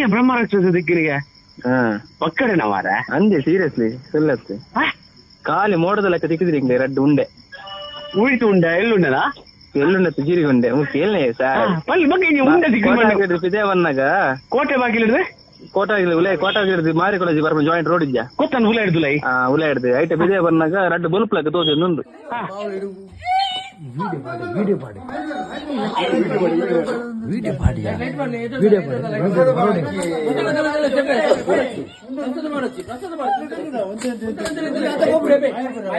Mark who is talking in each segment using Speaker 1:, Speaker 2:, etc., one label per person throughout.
Speaker 1: ನೀಯ ಬ್ರಹ್ಮ ರಾಕ್ಷಸ ಒಕ್ಕಡೆ
Speaker 2: ಹಾ.
Speaker 1: ಒಕ್ಕಡೆನ ಮಾರ
Speaker 2: ಅಂದೆ ಸೀರಿಯಸ್ಲಿ ಸುಳ್ಳತ್ತೆ ಖಾಲಿ ಮೋಡದ ಲೆಕ್ಕ ತಿಕ್ಕಿದ್ರಿ ಹಿಂಗೆ ರೆಡ್ ಉಂಡೆ.
Speaker 1: ಉಳಿತು ಉಂಡ ಎಲ್ಲುಂಡನಾ
Speaker 2: ಎಲ್ಲುಂಡೆ ಜೀರಿಗೆ ಉಂಡೆ. ಕೇಳನೆ ಸರ್ ಬಂದಾಗ
Speaker 1: ಕೋಟೆ ಬಾಗಿಲಿಡ್ರೆ
Speaker 2: ಕೋಟ ಉಲೈ ಕೋಟ ಹಿಡಿದು ಮಾರಿ ಕಾಲೇಜ್ ಬರ್ಮ ಜಾಯಿಂಟ್ ರೋಡ್ ಇದ್ಯಾ?
Speaker 1: ಕೊತ್ತನ್ ಉಲೈ ಹಿಡ್ದು ಲೈ
Speaker 2: ಆ ಉಲೆ ಹಿಡಿದು. ಐಟ ಬಿದೆ ಬಂದಾಗ ರೆಡ್ ಬಲ್ಪ್ ಲೆಕ್ಕ வீடியோ பாடு
Speaker 3: வீடியோ பாடு வீடியோ
Speaker 4: பாடியா
Speaker 5: வீடியோ பாடு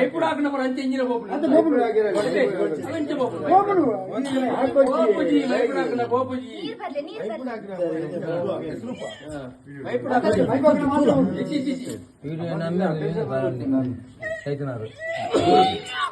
Speaker 5: ఇప్పుడు ఆగిన మరి అంతే ఇంజిన పోపులు
Speaker 6: పోపుజీ వైపు ఆగిన
Speaker 5: పోపుజీ
Speaker 4: వీడియో నమ్మి అవుతున్నారు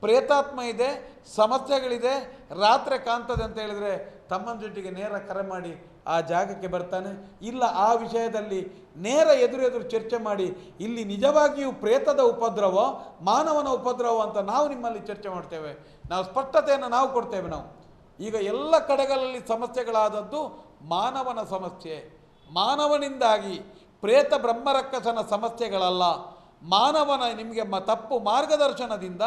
Speaker 3: ಪ್ರೇತಾತ್ಮ ಇದೆ, ಸಮಸ್ಯೆಗಳಿದೆ, ರಾತ್ರಿ ಕಾಣ್ತದೆ ಅಂತ ಹೇಳಿದರೆ ತಮ್ಮನ ಜೊತೆಗೆ ನೇರ ಕರೆ ಮಾಡಿ ಆ ಜಾಗಕ್ಕೆ ಬರ್ತಾನೆ. ಇಲ್ಲ, ಆ ವಿಷಯದಲ್ಲಿ ನೇರ ಎದುರೆದುರು ಚರ್ಚೆ ಮಾಡಿ, ಇಲ್ಲಿ ನಿಜವಾಗಿಯೂ ಪ್ರೇತದ ಉಪದ್ರವ, ಮಾನವನ ಉಪದ್ರವ ಅಂತ ನಾವು ನಿಮ್ಮಲ್ಲಿ ಚರ್ಚೆ ಮಾಡ್ತೇವೆ. ನಾವು ಸ್ಪಷ್ಟತೆಯನ್ನು ನಾವು ಕೊಡ್ತೇವೆ ನಾವು. ಈಗ ಎಲ್ಲ ಕಡೆಗಳಲ್ಲಿ ಸಮಸ್ಯೆಗಳಾದದ್ದು ಮಾನವನ ಸಮಸ್ಯೆ. ಮಾನವನಿಂದಾಗಿ ಪ್ರೇತ ಬ್ರಹ್ಮರಕ್ಕಸನ ಸಮಸ್ಯೆಗಳಲ್ಲ. ಮಾನವನ ನಿಮಗೆ ಮ ತಪ್ಪು ಮಾರ್ಗದರ್ಶನದಿಂದ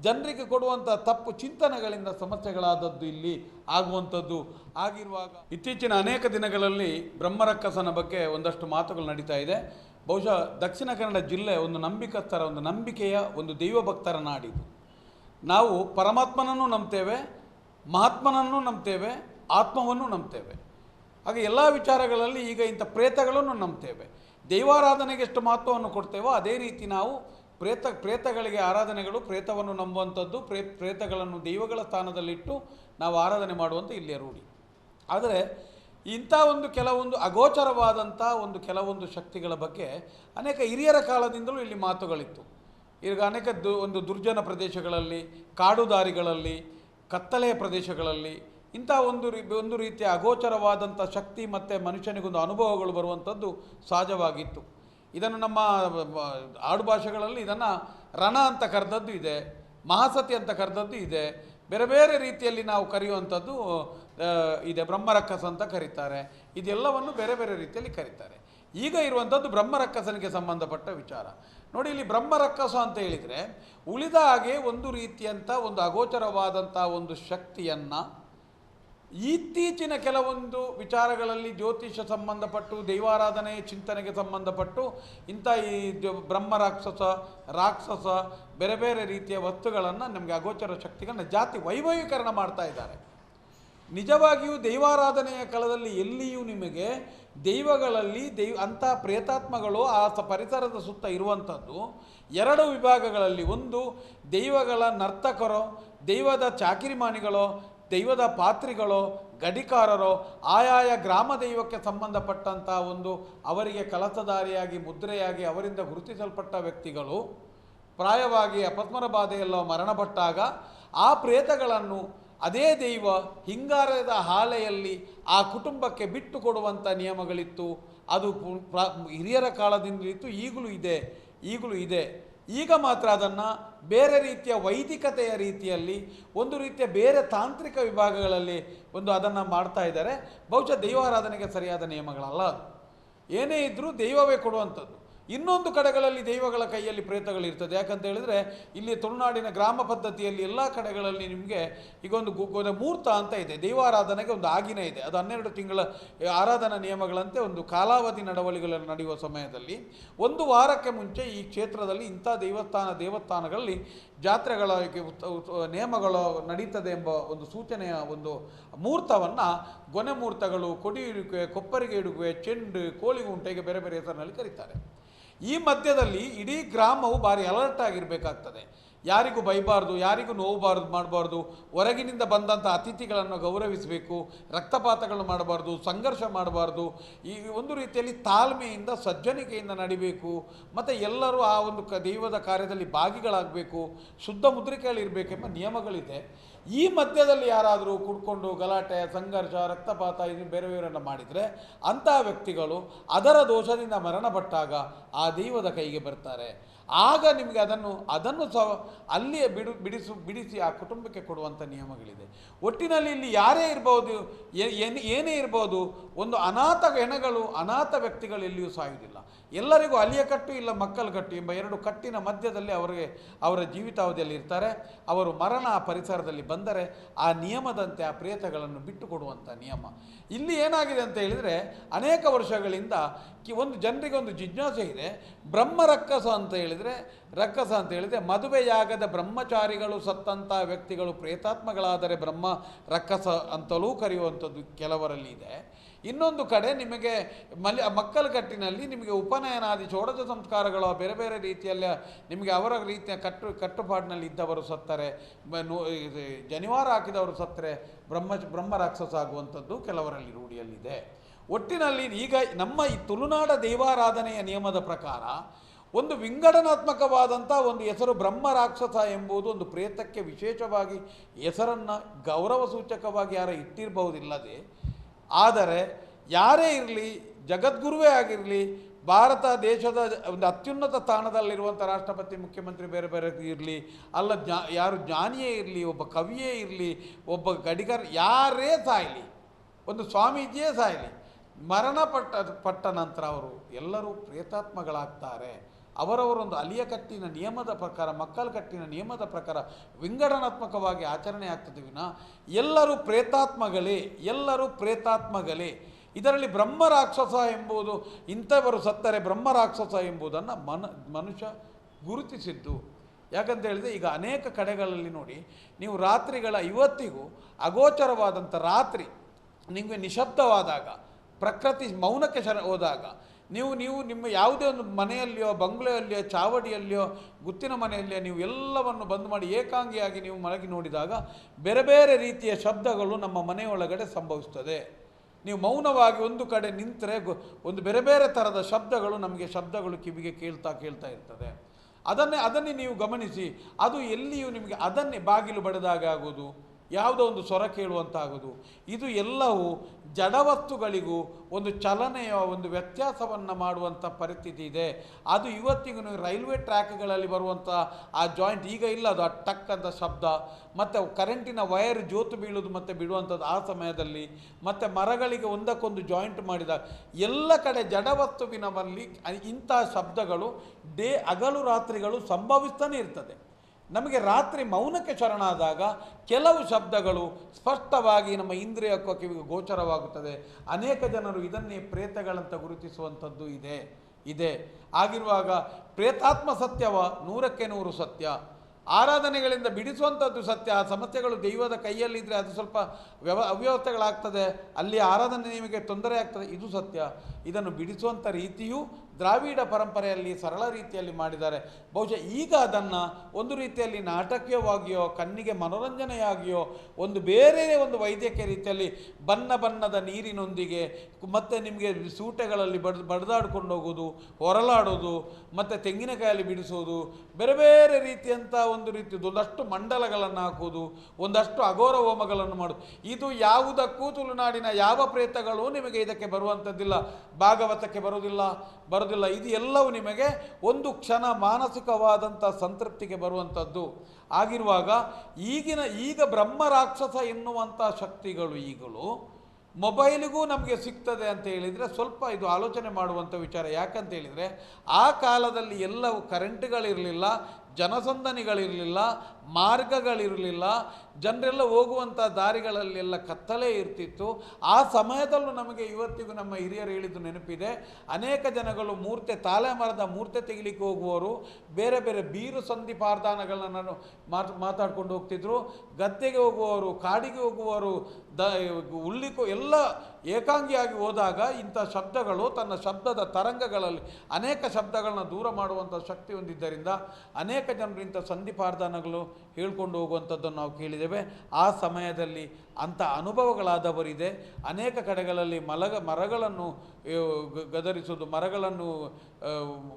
Speaker 3: ಜನರಿಗೆ ಕೊಡುವಂಥ ತಪ್ಪು ಚಿಂತನೆಗಳಿಂದ ಸಮಸ್ಯೆಗಳಾದದ್ದು ಇಲ್ಲಿ ಆಗುವಂಥದ್ದು. ಆಗಿರುವಾಗ ಇತ್ತೀಚಿನ ಅನೇಕ ದಿನಗಳಲ್ಲಿ ಬ್ರಹ್ಮರಕ್ಕಸನ ಬಗ್ಗೆ ಒಂದಷ್ಟು ಮಾತುಗಳು ನಡೀತಾ ಇದೆ. ಬಹುಶಃ ದಕ್ಷಿಣ ಕನ್ನಡ ಜಿಲ್ಲೆ ಒಂದು ನಂಬಿಕಸ್ಥರ, ಒಂದು ನಂಬಿಕೆಯ, ಒಂದು ದೈವ ಭಕ್ತರ ನಾಡಿದು. ನಾವು ಪರಮಾತ್ಮನನ್ನು ನಂಬ್ತೇವೆ, ಮಹಾತ್ಮನನ್ನು ನಂಬ್ತೇವೆ, ಆತ್ಮವನ್ನು ನಂಬ್ತೇವೆ. ಹಾಗೆ ಎಲ್ಲ ವಿಚಾರಗಳಲ್ಲಿ ಈಗ ಇಂಥ ಪ್ರೇತಗಳನ್ನು ನಂಬ್ತೇವೆ. ದೈವಾರಾಧನೆಗೆ ಎಷ್ಟು ಮಹತ್ವವನ್ನು ಕೊಡ್ತೇವೋ ಅದೇ ರೀತಿ ನಾವು ಪ್ರೇತ, ಪ್ರೇತಗಳಿಗೆ ಆರಾಧನೆಗಳು, ಪ್ರೇತವನ್ನು ನಂಬುವಂಥದ್ದು, ಪ್ರೇ, ಪ್ರೇತಗಳನ್ನು ದೈವಗಳ ಸ್ಥಾನದಲ್ಲಿಟ್ಟು ನಾವು ಆರಾಧನೆ ಮಾಡುವಂಥ ಇಲ್ಲಿಯ ರೂಢಿ. ಆದರೆ ಇಂಥ ಒಂದು ಕೆಲವೊಂದು ಅಗೋಚರವಾದಂಥ ಒಂದು ಕೆಲವೊಂದು ಶಕ್ತಿಗಳ ಬಗ್ಗೆ ಅನೇಕ ಹಿರಿಯರ ಕಾಲದಿಂದಲೂ ಇಲ್ಲಿ ಮಾತುಗಳಿತ್ತು. ಈಗ ಅನೇಕ ದು, ಒಂದು ದುರ್ಜನ ಪ್ರದೇಶಗಳಲ್ಲಿ, ಕಾಡುದಾರಿಗಳಲ್ಲಿ, ಕತ್ತಲೆಯ ಪ್ರದೇಶಗಳಲ್ಲಿ ಇಂಥ ಒಂದು ರೀ, ಒಂದು ರೀತಿಯ ಅಗೋಚರವಾದಂಥ ಶಕ್ತಿ ಮತ್ತು ಮನುಷ್ಯನಿಗೊಂದು ಅನುಭವಗಳು ಬರುವಂಥದ್ದು ಸಹಜವಾಗಿತ್ತು. ಇದನ್ನು ನಮ್ಮ ಆಡುಭಾಷೆಗಳಲ್ಲಿ ಇದನ್ನು ರಣ ಅಂತ ಕರೆದದ್ದು ಇದೆ, ಮಹಾಸತಿ ಅಂತ ಕರೆದದ್ದು ಇದೆ, ಬೇರೆ ಬೇರೆ ರೀತಿಯಲ್ಲಿ ನಾವು ಕರೆಯುವಂಥದ್ದು ಇದೆ ಬ್ರಹ್ಮರಕ್ಕಸ ಅಂತ ಕರೀತಾರೆ. ಇದೆಲ್ಲವನ್ನು ಬೇರೆ ಬೇರೆ ರೀತಿಯಲ್ಲಿ ಕರೀತಾರೆ. ಈಗ ಇರುವಂಥದ್ದು ಬ್ರಹ್ಮರಕ್ಕಸನಿಗೆ ಸಂಬಂಧಪಟ್ಟ ವಿಚಾರ. ನೋಡಿ, ಇಲ್ಲಿ ಬ್ರಹ್ಮರಕ್ಕಸ ಅಂತ ಹೇಳಿದರೆ ಉಳಿದ ಹಾಗೆ ಒಂದು ರೀತಿಯಂಥ ಒಂದು ಅಗೋಚರವಾದಂಥ ಒಂದು ಶಕ್ತಿಯನ್ನು ಇತ್ತೀಚಿನ ಕೆಲವೊಂದು ವಿಚಾರಗಳಲ್ಲಿ ಜ್ಯೋತಿಷ ಸಂಬಂಧಪಟ್ಟು ದೈವಾರಾಧನೆ ಚಿಂತನೆಗೆ ಸಂಬಂಧಪಟ್ಟು, ಇಂಥ ಈ ಬ್ರಹ್ಮ ರಾಕ್ಷಸ ರಾಕ್ಷಸ, ಬೇರೆ ಬೇರೆ ರೀತಿಯ ವಸ್ತುಗಳನ್ನು ನಮಗೆ ಅಗೋಚರ ಶಕ್ತಿಗಳನ್ನ ಜಾತಿ ವೈಭವೀಕರಣ ಮಾಡ್ತಾ ಇದ್ದಾರೆ. ನಿಜವಾಗಿಯೂ ದೈವಾರಾಧನೆಯ ಕಾಲದಲ್ಲಿ ಎಲ್ಲಿಯೂ ನಿಮಗೆ ದೈವಗಳಲ್ಲಿ ದೈವ, ಅಂಥ ಪ್ರೇತಾತ್ಮಗಳು ಆ ಪರಿಸರದ ಸುತ್ತ ಇರುವಂಥದ್ದು. ಎರಡು ವಿಭಾಗಗಳಲ್ಲಿ ಒಂದು ದೈವಗಳ ನರ್ತಕರೋ, ದೈವದ ಚಾಕಿರಿಮಾನಿಗಳೋ ದೈವದ ಪಾತ್ರಿಗಳೋ, ಗಡಿಕಾರರೋ, ಆಯಾಯ ಗ್ರಾಮ ದೈವಕ್ಕೆ ಸಂಬಂಧಪಟ್ಟಂಥ ಒಂದು ಅವರಿಗೆ ಕಲಸದಾರಿಯಾಗಿ ಮುದ್ರೆಯಾಗಿ ಅವರಿಂದ ಗುರುತಿಸಲ್ಪಟ್ಟ ವ್ಯಕ್ತಿಗಳು, ಪ್ರಾಯವಾಗಿ ಅಪಸ್ಮರ ಬಾಧೆಯಲ್ಲೋ ಮರಣಪಟ್ಟಾಗ ಆ ಪ್ರೇತಗಳನ್ನು ಅದೇ ದೈವ ಹಿಂಗಾರದ ಹಾಲೆಯಲ್ಲಿ ಆ ಕುಟುಂಬಕ್ಕೆ ಬಿಟ್ಟು ಕೊಡುವಂಥ ನಿಯಮಗಳಿತ್ತು. ಅದು ಹಿರಿಯರ ಕಾಲದಿಂದಲಿತ್ತು, ಈಗಲೂ ಇದೆ ಈಗಲೂ ಇದೆ. ಈಗ ಮಾತ್ರ ಅದನ್ನು ಬೇರೆ ರೀತಿಯ ವೈದಿಕತೆಯ ರೀತಿಯಲ್ಲಿ, ಒಂದು ರೀತಿಯ ಬೇರೆ ತಾಂತ್ರಿಕ ವಿಭಾಗಗಳಲ್ಲಿ ಒಂದು ಅದನ್ನು ಮಾಡ್ತಾ ಇದ್ದಾರೆ. ಬಹುಶಃ ದೈವಾರಾಧನೆಗೆ ಸರಿಯಾದ ನಿಯಮಗಳಲ್ಲ ಅದು. ಏನೇ ಇದ್ದರೂ ದೈವವೇ ಕೊಡುವಂಥದ್ದು. ಇನ್ನೊಂದು ಕಡೆಗಳಲ್ಲಿ ದೈವಗಳ ಕೈಯಲ್ಲಿ ಪ್ರೇತಗಳಿರ್ತದೆ ಯಾಕಂತ ಹೇಳಿದ್ರೆ ಇಲ್ಲಿ ತುಳುನಾಡಿನ ಗ್ರಾಮ ಪದ್ಧತಿಯಲ್ಲಿ ಎಲ್ಲ ಕಡೆಗಳಲ್ಲಿ ನಿಮಗೆ ಈಗ ಒಂದು ಮೂರ್ತ ಅಂತ ಇದೆ. ದೈವಾರಾಧನೆಗೆ ಒಂದು ಆಗಿನ ಇದೆ. ಅದು ಹನ್ನೆರಡು ತಿಂಗಳ ಆರಾಧನಾ ನಿಯಮಗಳಂತೆ ಒಂದು ಕಾಲಾವಧಿ ನಡವಳಿಗಳನ್ನು ನಡೆಯುವ ಸಮಯದಲ್ಲಿ ಒಂದು ವಾರಕ್ಕೆ ಮುಂಚೆ ಈ ಕ್ಷೇತ್ರದಲ್ಲಿ ಇಂಥ ದೇವಸ್ಥಾನ, ದೇವಸ್ಥಾನಗಳಲ್ಲಿ ಜಾತ್ರೆಗಳ ನಿಯಮಗಳು ನಡೀತದೆ ಎಂಬ ಒಂದು ಸೂಚನೆಯ ಒಂದು ಮೂರ್ತವನ್ನು ಗೊನೆ ಮೂರ್ತಗಳು, ಕೊಡಿ ಇಡುಗೆ, ಕೊಪ್ಪರಿಗೆ ಇಡುಗೆ, ಚೆಂಡು ಕೋಳಿಗುಂಟೆಗೆ ಬೇರೆ ಬೇರೆ ಹೆಸರಿನಲ್ಲಿ ಕರೀತಾರೆ. ಈ ಮಧ್ಯದಲ್ಲಿ ಇಡೀ ಗ್ರಾಮವು ಭಾರಿ ಅಲರ್ಟ್ ಆಗಿರಬೇಕಾಗ್ತದೆ. ಯಾರಿಗೂ ಬೈಬಾರ್ದು ಯಾರಿಗೂ ನೋವಬಾರ್ದು ಮಾಡಬಾರ್ದು, ಹೊರಗಿನಿಂದ ಬಂದಂಥ ಅತಿಥಿಗಳನ್ನು ಗೌರವಿಸಬೇಕು, ರಕ್ತಪಾತಗಳನ್ನು ಮಾಡಬಾರ್ದು, ಸಂಘರ್ಷ ಮಾಡಬಾರ್ದು, ಈ ಒಂದು ರೀತಿಯಲ್ಲಿ ತಾಳ್ಮೆಯಿಂದ, ಸಜ್ಜನಿಕೆಯಿಂದ ನಡಿಬೇಕು, ಮತ್ತು ಎಲ್ಲರೂ ಆ ಒಂದು ಕ, ದೈವದ ಕಾರ್ಯದಲ್ಲಿ ಭಾಗಿಗಳಾಗಬೇಕು, ಶುದ್ಧ ಮುದ್ರಿಕೆಗಳಿರಬೇಕೆಂಬ ನಿಯಮಗಳಿದೆ. ಈ ಮಧ್ಯದಲ್ಲಿ ಯಾರಾದರೂ ಕುಡ್ಕೊಂಡು ಗಲಾಟೆ, ಸಂಘರ್ಷ, ರಕ್ತಪಾತ ಇದು ಬೇರೆ ಬೇರೆಯನ್ನು ಮಾಡಿದರೆ ಅಂತಹ ವ್ಯಕ್ತಿಗಳು ಅದರ ದೋಷದಿಂದ ಮರಣಪಟ್ಟಾಗ ಆ ದೈವದ ಕೈಗೆ ಬರ್ತಾರೆ. ಆಗ ನಿಮಗೆ ಅದನ್ನು ಅದನ್ನು ಸಹ ಅಲ್ಲಿಯೇ ಬಿಡು, ಬಿಡಿಸು, ಬಿಡಿಸಿ ಆ ಕುಟುಂಬಕ್ಕೆ ಕೊಡುವಂಥ ನಿಯಮಗಳಿದೆ. ಒಟ್ಟಿನಲ್ಲಿ ಇಲ್ಲಿ ಯಾರೇ ಇರ್ಬೋದು ಏನೇ ಇರ್ಬೋದು, ಒಂದು ಅನಾಥ ಹೆಣಗಳು, ಅನಾಥ ವ್ಯಕ್ತಿಗಳು ಎಲ್ಲಿಯೂ ಸಾಯುವುದಿಲ್ಲ. ಎಲ್ಲರಿಗೂ ಅಲಿಯ ಕಟ್ಟು ಇಲ್ಲ ಮಕ್ಕಳ ಕಟ್ಟು ಎಂಬ ಎರಡು ಕಟ್ಟಿನ ಮಧ್ಯದಲ್ಲಿ ಅವರಿಗೆ ಅವರ ಜೀವಿತಾವಧಿಯಲ್ಲಿ ಇರ್ತಾರೆ. ಅವರು ಮರಣ ಆ ಪರಿಸರದಲ್ಲಿ ಬಂದರೆ ಆ ನಿಯಮದಂತೆ ಆ ಪ್ರೇತಗಳನ್ನು ಬಿಟ್ಟುಕೊಡುವಂಥ ನಿಯಮ. ಇಲ್ಲಿ ಏನಾಗಿದೆ ಅಂತ ಹೇಳಿದರೆ ಅನೇಕ ವರ್ಷಗಳಿಂದ ಒಂದು ಜನರಿಗೆ ಒಂದು ಜಿಜ್ಞಾಸೆ ಇದೆ. ಬ್ರಹ್ಮ ರಕ್ಕಸ ಅಂತ ಹೇಳಿದರೆ ರಕ್ಕಸ ಅಂತ ಹೇಳಿದರೆ ಮದುವೆಯಾಗದ ಬ್ರಹ್ಮಚಾರಿಗಳು ಸತ್ತಂಥ ವ್ಯಕ್ತಿಗಳು ಪ್ರೇತಾತ್ಮಗಳಾದರೆ ಬ್ರಹ್ಮ ರಕ್ಕಸ ಅಂತಲೂ ಕರೆಯುವಂಥದ್ದು ಕೆಲವರಲ್ಲಿ ಇದೆ. ಇನ್ನೊಂದು ಕಡೆ ನಿಮಗೆ ಮಲಿ ಮಕ್ಕಳ ಕಟ್ಟಿನಲ್ಲಿ ನಿಮಗೆ ಉಪನಯನಾದಿ ಚೋಡಜ ಸಂಸ್ಕಾರಗಳು ಬೇರೆ ಬೇರೆ ರೀತಿಯಲ್ಲಿ ನಿಮಗೆ ಅವರ ರೀತಿಯ ಕಟ್ಟು, ಕಟ್ಟುಪಾಡಿನಲ್ಲಿ ಇದ್ದವರು ಸತ್ತರೆ ಜನಿವಾರ ಹಾಕಿದವರು ಸತ್ತರೆ, ಬ್ರಹ್ಮ ಬ್ರಹ್ಮ ರಾಕ್ಷಸ ಆಗುವಂಥದ್ದು ಕೆಲವರಲ್ಲಿ ರೂಢಿಯಲ್ಲಿದೆ. ಒಟ್ಟಿನಲ್ಲಿ ಈಗ ನಮ್ಮ ಈ ತುಳುನಾಡ ದೇವಾರಾಧನೆಯ ನಿಯಮದ ಪ್ರಕಾರ ಒಂದು ವಿಂಗಡನಾತ್ಮಕವಾದಂಥ ಒಂದು ಹೆಸರು ಬ್ರಹ್ಮ ರಾಕ್ಷಸ ಎಂಬುದು ಒಂದು ಪ್ರೇತಕ್ಕೆ ವಿಶೇಷವಾಗಿ ಹೆಸರನ್ನು ಗೌರವ ಸೂಚಕವಾಗಿ ಯಾರೋ ಇಟ್ಟಿರಬಹುದಿಲ್ಲದೆ ಆದರೆ ಯಾರೇ ಇರಲಿ, ಜಗದ್ಗುರುವೇ ಆಗಿರಲಿ, ಭಾರತ ದೇಶದ ಒಂದು ಅತ್ಯುನ್ನತ ಸ್ಥಾನದಲ್ಲಿರುವಂಥ ರಾಷ್ಟ್ರಪತಿ, ಮುಖ್ಯಮಂತ್ರಿ ಬೇರೆ ಬೇರೆ ಇರಲಿ, ಅಲ್ಲ ಜ್ಞಾ, ಯಾರು ಜ್ಞಾನಿಯೇ ಇರಲಿ, ಒಬ್ಬ ಕವಿಯೇ ಇರಲಿ, ಒಬ್ಬ ಗಡಿಗರ್ ಯಾರೇ ಸಾಯಲಿ, ಒಂದು ಸ್ವಾಮೀಜಿಯೇ ಸಾಯಲಿ, ಮರಣ ಪಟ್ಟ ಪಟ್ಟ ನಂತರ ಅವರು ಎಲ್ಲರೂ ಪ್ರೇತಾತ್ಮಗಳಾಗ್ತಾರೆ. ಅವರವರೊಂದು ಅಲಿಯ ಕಟ್ಟಿನ ನಿಯಮದ ಪ್ರಕಾರ, ಮಕ್ಕಳ ಕಟ್ಟಿನ ನಿಯಮದ ಪ್ರಕಾರ ವಿಂಗಡನಾತ್ಮಕವಾಗಿ ಆಚರಣೆ ಆಗ್ತದೆ ವಿನ, ಎಲ್ಲರೂ ಪ್ರೇತಾತ್ಮಗಳೇ ಎಲ್ಲರೂ ಪ್ರೇತಾತ್ಮಗಳೇ. ಇದರಲ್ಲಿ ಬ್ರಹ್ಮ ರಾಕ್ಷಸ ಎಂಬುದು, ಇಂಥವರು ಸತ್ತರೆ ಬ್ರಹ್ಮ ರಾಕ್ಷಸ ಎಂಬುದನ್ನು ಮನ, ಮನುಷ್ಯ ಗುರುತಿಸಿದ್ದು. ಯಾಕಂತ ಹೇಳಿದ್ರೆ, ಈಗ ಅನೇಕ ಕಡೆಗಳಲ್ಲಿ ನೋಡಿ, ನೀವು ರಾತ್ರಿಗಳ ಇವತ್ತಿಗೂ ಅಗೋಚರವಾದಂಥ ರಾತ್ರಿ, ನಿಮಗೆ ನಿಶಬ್ದವಾದಾಗ ಪ್ರಕೃತಿ ಮೌನಕ್ಕೆ ಶರ, ಹೋದಾಗ ನೀವು ನೀವು ನಿಮ್ಮ ಯಾವುದೇ ಒಂದು ಮನೆಯಲ್ಲಿಯೋ, ಬಂಗ್ಲೆಯಲ್ಲಿಯೋ, ಚಾವಡಿಯಲ್ಲಿಯೋ, ಗುತ್ತಿನ ಮನೆಯಲ್ಲಿಯೋ ನೀವು ಎಲ್ಲವನ್ನು ಬಂದ್ ಮಾಡಿ ಏಕಾಂಗಿಯಾಗಿ ನೀವು ಮಲಗಿ ನೋಡಿದಾಗ ಬೇರೆ ಬೇರೆ ರೀತಿಯ ಶಬ್ದಗಳು ನಮ್ಮ ಮನೆಯೊಳಗಡೆ ಸಂಭವಿಸ್ತದೆ. ನೀವು ಮೌನವಾಗಿ ಒಂದು ಕಡೆ ನಿಂತರೆ ಒಂದು ಬೇರೆ ಬೇರೆ ಥರದ ಶಬ್ದಗಳು ನಮಗೆ ಶಬ್ದಗಳು ಕಿವಿಗೆ ಕೇಳ್ತಾ ಕೇಳ್ತಾ ಇರ್ತದೆ. ಅದನ್ನೇ ಅದನ್ನೇ ನೀವು ಗಮನಿಸಿ, ಅದು ಎಲ್ಲಿಯೂ ನಿಮಗೆ ಅದನ್ನೇ ಬಾಗಿಲು ಬಡಿದಾಗ ಆಗೋದು? ಯಾವುದೋ ಒಂದು ಸ್ವರ ಕೇಳುವಂತಾಗೋದು ಇದು ಎಲ್ಲವೂ ಜಡವಸ್ತುಗಳಿಗೂ ಒಂದು ಚಲನೆಯ ಒಂದು ವ್ಯತ್ಯಾಸವನ್ನು ಮಾಡುವಂಥ ಪರಿಸ್ಥಿತಿ ಇದೆ. ಅದು ಇವತ್ತಿಗೂ ರೈಲ್ವೆ ಟ್ರ್ಯಾಕ್ಗಳಲ್ಲಿ ಬರುವಂಥ ಆ ಜಾಯಿಂಟ್ ಈಗ ಇಲ್ಲ, ಅದು ಟಕ್ ಅಂತ ಶಬ್ದ. ಮತ್ತು ಕರೆಂಟಿನ ವೈರ್ ಜೋತು ಬೀಳೋದು ಮತ್ತು ಬಿಡುವಂಥದ್ದು ಆ ಸಮಯದಲ್ಲಿ. ಮತ್ತು ಮರಗಳಿಗೆ ಒಂದಕ್ಕೊಂದು ಜಾಯಿಂಟ್ ಮಾಡಿದಾಗ ಎಲ್ಲ ಕಡೆ ಜಡವಸ್ತುವಿನಲ್ಲಿ ಇಂತಹ ಶಬ್ದಗಳು ಡೇ ಹಗಲು ರಾತ್ರಿಗಳು ಸಂಭವಿಸ್ತಾನೆ ಇರ್ತದೆ. ನಮಗೆ ರಾತ್ರಿ ಮೌನಕ್ಕೆ ಶರಣಾದಾಗ ಕೆಲವು ಶಬ್ದಗಳು ಸ್ಪಷ್ಟವಾಗಿ ನಮ್ಮ ಇಂದ್ರಿಯ ಕಿವಿಗೆ ಗೋಚರವಾಗುತ್ತದೆ. ಅನೇಕ ಜನರು ಇದನ್ನೇ ಪ್ರೇತಗಳಂತ ಗುರುತಿಸುವಂಥದ್ದು ಇದೆ ಇದೆ. ಆಗಿರುವಾಗ ಪ್ರೇತಾತ್ಮ ಸತ್ಯವ ನೂರಕ್ಕೆ ನೂರು ಸತ್ಯ. ಆರಾಧನೆಗಳಿಂದ ಬಿಡಿಸುವಂಥದ್ದು ಸತ್ಯ. ಆ ಸಮಸ್ಯೆಗಳು ದೈವದ ಕೈಯಲ್ಲಿದ್ದರೆ ಅದು ಸ್ವಲ್ಪ ವ್ಯವ, ಅವ್ಯವಸ್ಥೆಗಳಾಗ್ತದೆ. ಅಲ್ಲಿ ಆರಾಧನೆ ನಿಮಗೆ ತೊಂದರೆ ಆಗ್ತದೆ. ಇದು ಸತ್ಯ. ಇದನ್ನು ಬಿಡಿಸುವಂಥ ರೀತಿಯೂ ದ್ರಾವಿಡ ಪರಂಪರೆಯಲ್ಲಿ ಸರಳ ರೀತಿಯಲ್ಲಿ ಮಾಡಿದ್ದಾರೆ. ಬಹುಶಃ ಈಗ ಅದನ್ನು ಒಂದು ರೀತಿಯಲ್ಲಿ ನಾಟಕೀಯವಾಗಿಯೋ, ಕಣ್ಣಿಗೆ ಮನೋರಂಜನೆಯಾಗಿಯೋ, ಒಂದು ಬೇರೆ ಒಂದು ವೈದ್ಯಕೀಯ ರೀತಿಯಲ್ಲಿ ಬಣ್ಣ ಬಣ್ಣದ ನೀರಿನೊಂದಿಗೆ ಮತ್ತು ನಿಮಗೆ ಸೂಟೆಗಳಲ್ಲಿ ಬಡ್, ಬಡ್ದಾಡ್ಕೊಂಡು ಹೋಗೋದು, ಹೊರಲಾಡೋದು, ಮತ್ತು ತೆಂಗಿನಕಾಯಲ್ಲಿ ಬಿಡಿಸೋದು, ಬೇರೆ ಬೇರೆ ರೀತಿಯಂಥ ಒಂದು ರೀತಿ ಒಂದಷ್ಟು ಮಂಡಲಗಳನ್ನು ಹಾಕೋದು, ಒಂದಷ್ಟು ಅಘೋರ ಹೋಮಗಳನ್ನು ಮಾಡೋದು. ಇದು ಯಾವುದಕ್ಕೂ ತುಳುನಾಡಿನ ಯಾವ ಪ್ರೇತಗಳು ನಿಮಗೆ ಇದಕ್ಕೆ ಬರುವಂಥದ್ದಿಲ್ಲ ಭಾಗವತಕ್ಕೆ ಬರೋದಿಲ್ಲ ಬರೋದಿಲ್ಲ. ಇದು ಎಲ್ಲವೂ ನಿಮಗೆ ಒಂದು ಕ್ಷಣ ಮಾನಸಿಕವಾದಂಥ ಸಂತೃಪ್ತಿಗೆ ಬರುವಂಥದ್ದು. ಆಗಿರುವಾಗ ಈಗಿನ, ಈಗ ಬ್ರಹ್ಮ ರಾಕ್ಷಸ ಎನ್ನುವಂಥ ಶಕ್ತಿಗಳು ಈಗಲೂ ಮೊಬೈಲಿಗೂ ನಮಗೆ ಸಿಗ್ತದೆ ಅಂತ ಹೇಳಿದರೆ ಸ್ವಲ್ಪ ಇದು ಆಲೋಚನೆ ಮಾಡುವಂಥ ವಿಚಾರ. ಯಾಕಂತ ಹೇಳಿದರೆ ಆ ಕಾಲದಲ್ಲಿ ಎಲ್ಲವೂ ಕರೆಂಟ್ಗಳಿರಲಿಲ್ಲ ಜನಸಂದಣಿಗಳಿರಲಿಲ್ಲ, ಮಾರ್ಗಗಳಿರಲಿಲ್ಲ, ಜನರೆಲ್ಲ ಹೋಗುವಂಥ ದಾರಿಗಳಲ್ಲೆಲ್ಲ ಕತ್ತಲೇ ಇರ್ತಿತ್ತು. ಆ ಸಮಯದಲ್ಲೂ ನಮಗೆ ಇವತ್ತಿಗೂ ನಮ್ಮ ಹಿರಿಯರು ಹೇಳಿದ್ದು ನೆನಪಿದೆ. ಅನೇಕ ಜನಗಳು ಮೂರ್ತೆ ತಾಲೆ ಮರದ ಮೂರ್ತೆ ತೆಗಿಲಿಕ್ಕೆ ಹೋಗುವವರು, ಬೇರೆ ಬೇರೆ ಬೀರು ಸಂಧಿ ಪಾರ್ದಾನಗಳನ್ನು ಮಾತು, ಮಾತಾಡ್ಕೊಂಡು ಹೋಗ್ತಿದ್ರು. ಗದ್ದೆಗೆ ಹೋಗುವವರು, ಕಾಡಿಗೆ ಹೋಗುವವರು, ದ ಉಳ್ಳಿಕೋ ಎಲ್ಲ ಏಕಾಂಗಿಯಾಗಿ ಹೋದಾಗ ಇಂಥ ಶಬ್ದಗಳು ತನ್ನ ಶಬ್ದದ ತರಂಗಗಳಲ್ಲಿ ಅನೇಕ ಶಬ್ದಗಳನ್ನ ದೂರ ಮಾಡುವಂಥ ಶಕ್ತಿ ಹೊಂದಿದ್ದರಿಂದ ಅನೇಕ ಜನರು ಇಂಥ ಸಂಧಿಪಾರ್ಧಾನಗಳು ಹೇಳ್ಕೊಂಡು ಹೋಗುವಂಥದ್ದನ್ನು ನಾವು ಕೇಳಿದ್ದೇವೆ. ಆ ಸಮಯದಲ್ಲಿ ಅಂಥ ಅನುಭವಗಳಾದವರಿದೆ. ಅನೇಕ ಕಡೆಗಳಲ್ಲಿ ಮಲಗ, ಮರಗಳನ್ನು ಗದರಿಸೋದು ಮರಗಳನ್ನು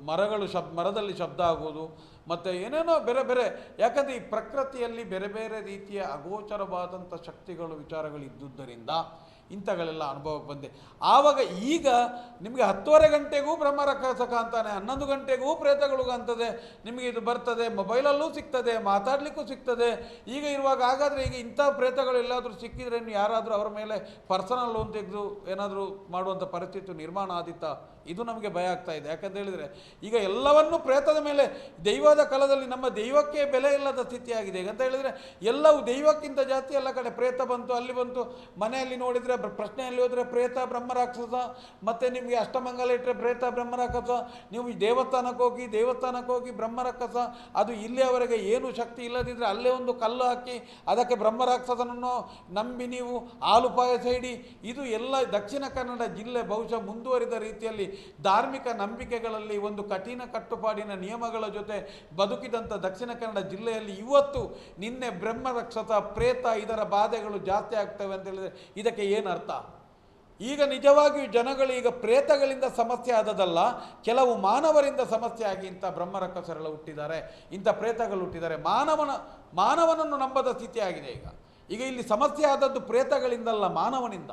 Speaker 3: ಮರಗಳು ಶಬ್, ಮರದಲ್ಲಿ ಶಬ್ದ ಆಗುವುದು, ಮತ್ತು ಏನೇನೋ ಬೇರೆ ಬೇರೆ, ಯಾಕಂದರೆ ಈ ಪ್ರಕೃತಿಯಲ್ಲಿ ಬೇರೆ ಬೇರೆ ರೀತಿಯ ಅಗೋಚರವಾದಂಥ ಶಕ್ತಿಗಳು, ವಿಚಾರಗಳು ಇದ್ದುದರಿಂದ ಇಂಥಗಳೆಲ್ಲ ಅನುಭವಕ್ಕೆ ಬಂದೆ. ಆವಾಗ ಈಗ ನಿಮಗೆ ಹತ್ತುವರೆ ಗಂಟೆಗೂ ಬ್ರಹ್ಮರಕ್ಷಕ ಅಂತಾನೆ, ಹನ್ನೊಂದು ಗಂಟೆಗೂ ಪ್ರೇತಗಳು ಕಾಣ್ತದೆ ನಿಮಗೆ ಇದು ಬರ್ತದೆ, ಮೊಬೈಲಲ್ಲೂ ಸಿಗ್ತದೆ, ಮಾತಾಡಲಿಕ್ಕೂ ಸಿಗ್ತದೆ. ಈಗ ಇರುವಾಗ ಹಾಗಾದರೆ ಈಗ ಇಂಥ ಪ್ರೇತಗಳು ಎಲ್ಲಾದರೂ ಸಿಕ್ಕಿದ್ರೆ ಯಾರಾದರೂ ಅವರ ಮೇಲೆ ಪರ್ಸನಲ್ ಲೋನ್ ತೆಗೆದು ಏನಾದರೂ ಮಾಡುವಂಥ ಪರಿಸ್ಥಿತಿ ನಿರ್ಮಾಣ ಆದಿತ್ತಾ ಇದು ನಮಗೆ ಭಯ ಆಗ್ತಾ ಇದೆ. ಯಾಕಂತ ಹೇಳಿದರೆ, ಈಗ ಎಲ್ಲವನ್ನೂ ಪ್ರೇತದ ಮೇಲೆ, ದೈವದ ಕಾಲದಲ್ಲಿ ನಮ್ಮ ದೈವಕ್ಕೆ ಬೆಲೆ ಇಲ್ಲದ ಸ್ಥಿತಿಯಾಗಿದೆ. ಅಂತ ಹೇಳಿದರೆ, ಎಲ್ಲವೂ ದೈವಕ್ಕಿಂತ ಜಾಸ್ತಿ ಎಲ್ಲ ಕಡೆ ಪ್ರೇತ ಬಂತು, ಅಲ್ಲಿ ಬಂತು. ಮನೆಯಲ್ಲಿ ನೋಡಿದರೆ ಪ್ರಶ್ನೆಯಲ್ಲಿ ಹೋದರೆ ಪ್ರೇತ ಬ್ರಹ್ಮರಾಕ್ಷಸ ಮತ್ತು ನಿಮಗೆ ಅಷ್ಟಮಂಗಲ ಇಟ್ಟರೆ ಪ್ರೇತ ಬ್ರಹ್ಮರಾಕ್ಷಸ ನೀವು ದೇವಸ್ಥಾನಕ್ಕೆ ಹೋಗಿ ದೇವಸ್ಥಾನಕ್ಕೆ ಹೋಗಿ ಬ್ರಹ್ಮರಾಕ್ಷಸ ಅದು ಇಲ್ಲಿಯವರೆಗೆ ಏನು ಶಕ್ತಿ ಇಲ್ಲದಿದ್ದರೆ ಅಲ್ಲೇ ಒಂದು ಕಲ್ಲು ಹಾಕಿ, ಅದಕ್ಕೆ ಬ್ರಹ್ಮರಾಕ್ಷಸನನ್ನು ನಂಬಿ ನೀವು ಹಾಲು ಪಾಯಸ ಇಡಿ. ಇದು ಎಲ್ಲ ದಕ್ಷಿಣ ಕನ್ನಡ ಜಿಲ್ಲೆ ಬಹುಶಃ ಮುಂದುವರಿದ ರೀತಿಯಲ್ಲಿ ಧಾರ್ಮಿಕ ನಂಬಿಕೆಗಳಲ್ಲಿ ಒಂದು ಕಠಿಣ ಕಟ್ಟುಪಾಡಿನ ನಿಯಮಗಳ ಜೊತೆ ಬದುಕಿದಂಥ ದಕ್ಷಿಣ ಕನ್ನಡ ಜಿಲ್ಲೆಯಲ್ಲಿ ಇವತ್ತು ನಿನ್ನೆ ಬ್ರಹ್ಮರಕ್ಷಸ, ಪ್ರೇತ ಇದರ ಬಾಧೆಗಳು ಜಾಸ್ತಿ ಆಗ್ತವೆ ಅಂತ ಹೇಳಿದರೆ ಇದಕ್ಕೆ ಏನು ಅರ್ಥ? ಈಗ ನಿಜವಾಗಿಯೂ ಜನಗಳು ಈಗ ಪ್ರೇತಗಳಿಂದ ಸಮಸ್ಯೆ ಆದದಲ್ಲ ಕೆಲವು ಮಾನವರಿಂದ ಸಮಸ್ಯೆ ಆಗಿ ಇಂಥ ಬ್ರಹ್ಮರಕ್ಕಸರೆಲ್ಲ ಹುಟ್ಟಿದ್ದಾರೆ, ಇಂಥ ಪ್ರೇತಗಳು ಹುಟ್ಟಿದ್ದಾರೆ. ಮಾನವನ, ಮಾನವನನ್ನು ನಂಬದ ಸ್ಥಿತಿಯಾಗಿದೆ ಈಗ. ಈಗ ಇಲ್ಲಿ ಸಮಸ್ಯೆ ಆದದ್ದು ಪ್ರೇತಗಳಿಂದಲ್ಲ, ಮಾನವನಿಂದ.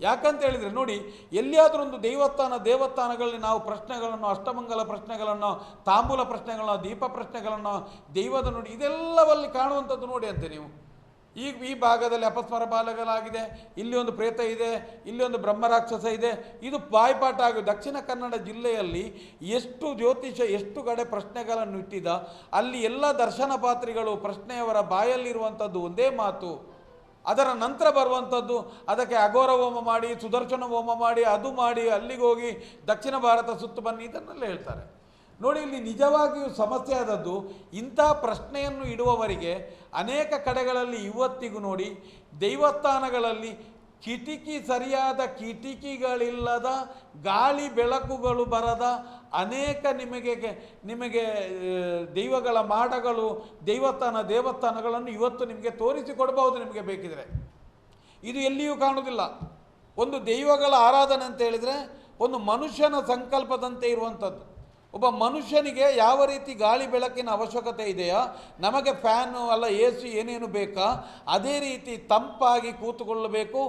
Speaker 3: ಯಾಕಂತ ಹೇಳಿದರೆ ನೋಡಿ, ಎಲ್ಲಿಯಾದರೂ ಒಂದು ದೇವಸ್ಥಾನ, ದೇವಸ್ಥಾನಗಳಲ್ಲಿ ನಾವು ಪ್ರಶ್ನೆಗಳನ್ನು, ಅಷ್ಟಮಂಗಲ ಪ್ರಶ್ನೆಗಳನ್ನು, ತಾಂಬೂಲ ಪ್ರಶ್ನೆಗಳನ್ನು, ದೀಪ ಪ್ರಶ್ನೆಗಳನ್ನು, ದೈವದ ನೋಡಿ, ಇದೆಲ್ಲವಲ್ಲಿ ಕಾಣುವಂಥದ್ದು ನೋಡಿ ಅಂತೆ ನೀವು. ಈಗ ಈ ಭಾಗದಲ್ಲಿ ಅಪಸ್ಮರ ಬಾಲಗಳಾಗಿದೆ, ಇಲ್ಲಿ ಒಂದು ಪ್ರೇತ ಇದೆ, ಇಲ್ಲಿ ಒಂದು ಬ್ರಹ್ಮರಾಕ್ಷಸ ಇದೆ. ಇದು ಬಾಯ್ಪಾಠ ಆಗಿ, ದಕ್ಷಿಣ ಕನ್ನಡ ಜಿಲ್ಲೆಯಲ್ಲಿ ಎಷ್ಟು ಜ್ಯೋತಿಷ, ಎಷ್ಟು ಕಡೆ ಪ್ರಶ್ನೆಗಳನ್ನು ಇಟ್ಟಿದ, ಅಲ್ಲಿ ಎಲ್ಲ ದರ್ಶನ ಪಾತ್ರಿಗಳು ಪ್ರಶ್ನೆಯವರ ಬಾಯಲ್ಲಿರುವಂಥದ್ದು ಒಂದೇ ಮಾತು. ಅದರ ನಂತರ ಬರುವಂಥದ್ದು, ಅದಕ್ಕೆ ಅಘೋರ ಹೋಮ ಮಾಡಿ, ಸುದರ್ಶನ ಹೋಮ ಮಾಡಿ, ಅದು ಮಾಡಿ, ಅಲ್ಲಿಗೆ ಹೋಗಿ ದಕ್ಷಿಣ ಭಾರತ ಸುತ್ತು ಬನ್ನಿ ಇದನ್ನೆಲ್ಲ ಹೇಳ್ತಾರೆ. ನೋಡಿ, ಇಲ್ಲಿ ನಿಜವಾಗಿಯೂ ಸಮಸ್ಯೆ ಆದದ್ದು, ಇಂಥ ಪ್ರಶ್ನೆಯನ್ನು ಇಡುವವರಿಗೆ ಅನೇಕ ಕಡೆಗಳಲ್ಲಿ ಇವತ್ತಿಗೂ ನೋಡಿ, ದೇವಸ್ಥಾನಗಳಲ್ಲಿ ಕಿಟಿಕಿ ಸರಿಯಾದ ಕಿಟಕಿಗಳಿಲ್ಲದ ಗಾಳಿ ಬೆಳಕುಗಳು ಬರದ ಅನೇಕ ನಿಮಗೆ ನಿಮಗೆ ದೈವಗಳ ಮಾಡಗಳು ದೇವಸ್ಥಾನ ದೇವಸ್ಥಾನಗಳನ್ನು ಇವತ್ತು ನಿಮಗೆ ತೋರಿಸಿಕೊಡಬಹುದು ನಿಮಗೆ ಬೇಕಿದ್ರೆ. ಇದು ಎಲ್ಲಿಯೂ ಕಾಣುವುದಿಲ್ಲ. ಒಂದು ದೈವಗಳ ಆರಾಧನೆ ಅಂತ ಹೇಳಿದರೆ, ಒಂದು ಮನುಷ್ಯನ ಸಂಕಲ್ಪದಂತೆ ಇರುವಂಥದ್ದು. ಒಬ್ಬ ಮನುಷ್ಯನಿಗೆ ಯಾವ ರೀತಿ ಗಾಳಿ ಬೆಳಕಿನ ಅವಶ್ಯಕತೆ ಇದೆಯೋ, ನಮಗೆ ಫ್ಯಾನು ಅಲ್ಲ, ಎ ಸಿ ಏನೇನು ಬೇಕಾ, ಅದೇ ರೀತಿ ತಂಪಾಗಿ ಕೂತುಕೊಳ್ಳಬೇಕು.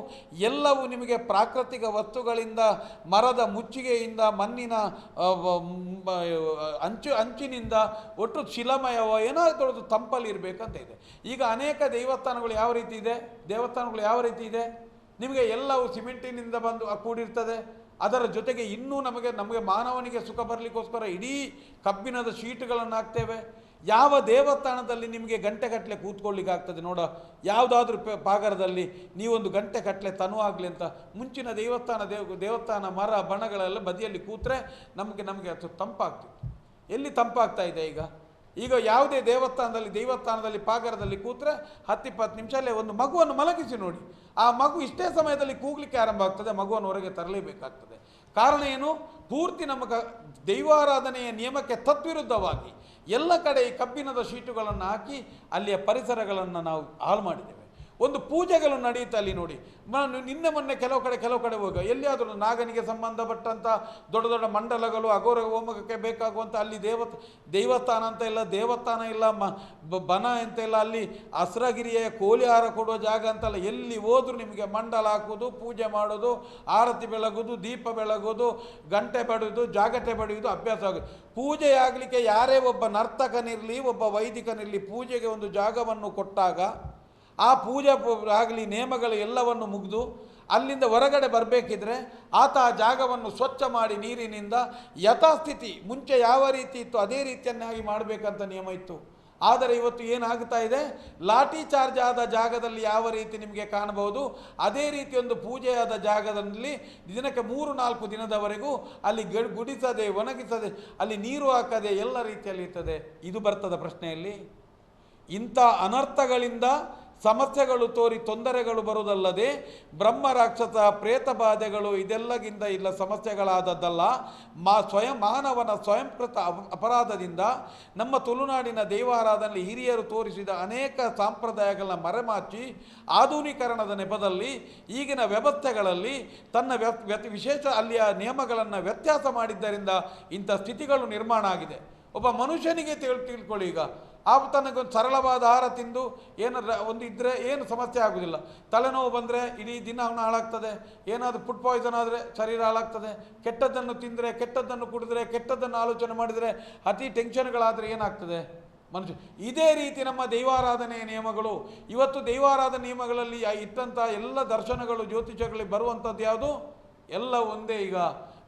Speaker 3: ಎಲ್ಲವೂ ನಿಮಗೆ ಪ್ರಾಕೃತಿಕ ವಸ್ತುಗಳಿಂದ, ಮರದ ಮುಚ್ಚಿಗೆಯಿಂದ, ಮಣ್ಣಿನ ಅಂಚು, ಅಂಚಿನಿಂದ ಒಟ್ಟು ಶಿಲಮಯವೋ, ಏನೋ ತೊಳೆದು ತಂಪಲ್ಲಿ ಇರಬೇಕಂತ ಇದೆ. ಈಗ ಅನೇಕ ದೇವಸ್ಥಾನಗಳು ಯಾವ ರೀತಿ ಇದೆ? ದೇವಸ್ಥಾನಗಳು ಯಾವ ರೀತಿ ಇದೆ? ನಿಮಗೆ ಎಲ್ಲವೂ ಸಿಮೆಂಟಿನಿಂದ ಬಂದು ಕೂಡಿರ್ತದೆ. ಅದರ ಜೊತೆಗೆ ಇನ್ನೂ ನಮಗೆ ನಮಗೆ ಮಾನವನಿಗೆ ಸುಖ ಬರಲಿಕ್ಕೋಸ್ಕರ ಇಡೀ ಕಬ್ಬಿಣದ ಶೀಟ್ಗಳನ್ನು ಹಾಕ್ತೇವೆ ಯಾವ ದೇವಸ್ಥಾನದಲ್ಲಿ ನಿಮಗೆ ಗಂಟೆಗಟ್ಟಲೆ ಕೂತ್ಕೊಳ್ಳಿಕ್ಕೆ ಆಗ್ತದೆ ನೋಡ. ಯಾವುದಾದ್ರೂ ಪಾಗರದಲ್ಲಿ ನೀವೊಂದು ಗಂಟೆ ಕಟ್ಟಲೆ ತನು ಆಗಲಿ ಅಂತ ಮುಂಚಿನ ದೇವಸ್ಥಾನ, ದೇವ, ದೇವಸ್ಥಾನ ಮರ, ಬಣಗಳೆಲ್ಲ ಬದಿಯಲ್ಲಿ ಕೂತ್ರೆ ನಮಗೆ ನಮಗೆ ಅದು ತಂಪಾಗ್ತಿತ್ತು. ಎಲ್ಲಿ ತಂಪಾಗ್ತಾ ಇದೆ ಈಗ? ಈಗ ಯಾವುದೇ ದೇವಸ್ಥಾನದಲ್ಲಿ ದೇವಸ್ಥಾನದಲ್ಲಿ ಪಾಗರದಲ್ಲಿ ಕೂತ್ರೆ ಹತ್ತಿಪ್ಪತ್ತು ನಿಮಿಷಲ್ಲೇ ಒಂದು ಮಗುವನ್ನು ಮಲಗಿಸಿ ನೋಡಿ. ಆ ಮಗು ಇಷ್ಟೇ ಸಮಯದಲ್ಲಿ ಕೂಗ್ಲಿಕ್ಕೆ ಆರಂಭ ಆಗ್ತದೆ, ಮಗುವನ್ನು ಹೊರಗೆ ತರಲೇಬೇಕಾಗ್ತದೆ. ಕಾರಣ ಏನು? ಪೂರ್ತಿ ನಮ್ಮ ದೈವಾರಾಧನೆಯ ನಿಯಮಕ್ಕೆ ತದ್ವಿರುದ್ಧವಾಗಿ ಎಲ್ಲ ಕಡೆ ಈ ಕಬ್ಬಿಣದ ಶೀಟುಗಳನ್ನು ಹಾಕಿ ಅಲ್ಲಿಯ ಪರಿಸರಗಳನ್ನು ನಾವು ಹಾಳು ಮಾಡಿದ್ದೇವೆ. ಒಂದು ಪೂಜೆಗಳು ನಡೆಯುತ್ತೆ ಅಲ್ಲಿ ನೋಡಿ. ನಾನು ನಿನ್ನೆ ಮೊನ್ನೆ ಕೆಲವು ಕಡೆ ಕೆಲವು ಕಡೆ ಹೋಗ, ಎಲ್ಲಿಯಾದರೂ ನಾಗನಿಗೆ ಸಂಬಂಧಪಟ್ಟಂಥ ದೊಡ್ಡ ದೊಡ್ಡ ಮಂಡಲಗಳು, ಅಘೋರ ಹೋಮಕ್ಕೆ ಬೇಕಾಗುವಂಥ ಅಲ್ಲಿ ದೇವ ದೇವಸ್ಥಾನ ಅಂತ ಇಲ್ಲ, ದೇವಸ್ಥಾನ ಇಲ್ಲ, ಮ ಬನ ಅಂತ ಇಲ್ಲ, ಅಲ್ಲಿ ಹಸ್ರಗಿರಿಯ ಕೋಳಿ ಆಹಾರ ಕೊಡುವ ಜಾಗ ಅಂತಲ್ಲ, ಎಲ್ಲಿ ಹೋದರೂ ನಿಮಗೆ ಮಂಡಲ ಹಾಕೋದು, ಪೂಜೆ ಮಾಡೋದು, ಆರತಿ ಬೆಳಗೋದು, ದೀಪ ಬೆಳಗೋದು, ಗಂಟೆ ಬಡಿಯೋದು ಜಾಗಟೆ ಬಡಿಯೋದು, ಅಭ್ಯಾಸ ಆಗೋದು ಪೂಜೆ ಆಗಲಿಕ್ಕೆ ಯಾರೇ ಒಬ್ಬ ನರ್ತಕನಿರಲಿ, ಒಬ್ಬ ವೈದಿಕನಿರಲಿ ಪೂಜೆಗೆ ಒಂದು ಜಾಗವನ್ನು ಕೊಟ್ಟಾಗ ಆ ಪೂಜೆ ಆಗಲಿ ನೇಮಗಳು ಎಲ್ಲವನ್ನು ಮುಗಿದು ಅಲ್ಲಿಂದ ಹೊರಗಡೆ ಬರಬೇಕಿದ್ರೆ ಆತ ಆ ಜಾಗವನ್ನು ಸ್ವಚ್ಛ ಮಾಡಿ ನೀರಿನಿಂದ ಯಥಾಸ್ಥಿತಿ, ಮುಂಚೆ ಯಾವ ರೀತಿ ಇತ್ತು ಅದೇ ರೀತಿಯನ್ನಾಗಿ ಮಾಡಬೇಕಂತ ನಿಯಮ ಇತ್ತು. ಆದರೆ ಇವತ್ತು ಏನಾಗ್ತಾ ಇದೆ? ಲಾಠಿ ಚಾರ್ಜ್ ಆದ ಜಾಗದಲ್ಲಿ ಯಾವ ರೀತಿ ನಿಮಗೆ ಕಾಣಬಹುದು? ಅದೇ ರೀತಿ ಒಂದು ಪೂಜೆಯಾದ ಜಾಗದಲ್ಲಿ ದಿನಕ್ಕೆ ಮೂರು, ನಾಲ್ಕು ದಿನದವರೆಗೂ ಅಲ್ಲಿ ಗಡ್, ಗುಡಿಸದೆ, ಒಣಗಿಸದೆ, ಅಲ್ಲಿ ನೀರು ಹಾಕದೆ ಎಲ್ಲ ರೀತಿಯಲ್ಲಿ ಇರ್ತದೆ. ಇದು ಬರ್ತದ ಪ್ರಶ್ನೆಯಲ್ಲಿ? ಇಂಥ ಅನರ್ಥಗಳಿಂದ ಸಮಸ್ಯೆಗಳು ತೋರಿ ತೊಂದರೆಗಳು ಬರುವುದಲ್ಲದೆ ಬ್ರಹ್ಮ, ರಾಕ್ಷಸ, ಪ್ರೇತ ಬಾಧೆಗಳು ಇದೆಲ್ಲಗಿಂತ ಇಲ್ಲ ಸಮಸ್ಯೆಗಳಾದದ್ದಲ್ಲ. ಮಾ ಸ್ವಯಂ ಮಾನವನ ಸ್ವಯಂಕೃತ ಅಪ- ಅಪರಾಧದಿಂದ ನಮ್ಮ ತುಳುನಾಡಿನ ದೇವಾರಾಧನೆಯಲ್ಲಿ ಹಿರಿಯರು ತೋರಿಸಿದ ಅನೇಕ ಸಾಂಪ್ರದಾಯಗಳನ್ನ ಮರೆಮಾಚಿ ಆಧುನೀಕರಣದ ನೆಪದಲ್ಲಿ ಈಗಿನ ವ್ಯವಸ್ಥೆಗಳಲ್ಲಿ ತನ್ನ ವ್ಯ ವ್ಯತ್ ವಿಶೇಷ ಅಲ್ಲಿಯ ನಿಯಮಗಳನ್ನು ವ್ಯತ್ಯಾಸ ಮಾಡಿದ್ದರಿಂದ ಇಂಥ ಸ್ಥಿತಿಗಳು ನಿರ್ಮಾಣ ಆಗಿದೆ. ಒಬ್ಬ ಮನುಷ್ಯನಿಗೆ ತಿಳ್ ತಿಳ್ಕೊಳ್ಳಿ ಈಗ. ಆ ತನಗೊಂದು ಸರಳವಾದ ಆಹಾರ ತಿಂದು ಏನು ಒಂದು ಇದ್ದರೆ ಏನು ಸಮಸ್ಯೆ ಆಗೋದಿಲ್ಲ. ತಲೆನೋವು ಬಂದರೆ ಇಡೀ ದಿನ ಅವನು ಹಾಳಾಗ್ತದೆ. ಏನಾದರೂ ಫುಡ್ ಪಾಯ್ಸನ್ ಆದರೆ ಶರೀರ ಹಾಳಾಗ್ತದೆ. ಕೆಟ್ಟದ್ದನ್ನು ತಿಂದರೆ, ಕೆಟ್ಟದ್ದನ್ನು ಕುಡಿದ್ರೆ, ಕೆಟ್ಟದ್ದನ್ನು ಆಲೋಚನೆ ಮಾಡಿದರೆ ಅತಿ ಟೆನ್ಷನ್ಗಳಾದರೆ ಏನಾಗ್ತದೆ? ಮನುಷ್ಯ ಇದೇ ರೀತಿ ನಮ್ಮ ದೈವಾರಾಧನೆಯ ನಿಯಮಗಳು. ಇವತ್ತು ದೈವಾರಾಧನೆ ನಿಯಮಗಳಲ್ಲಿ ಇಟ್ಟಂಥ ಎಲ್ಲ ದರ್ಶನಗಳು ಜ್ಯೋತಿಷಗಳಿಗೆ ಬರುವಂಥದ್ದು ಯಾವುದು? ಎಲ್ಲ ಒಂದೇ ಈಗ.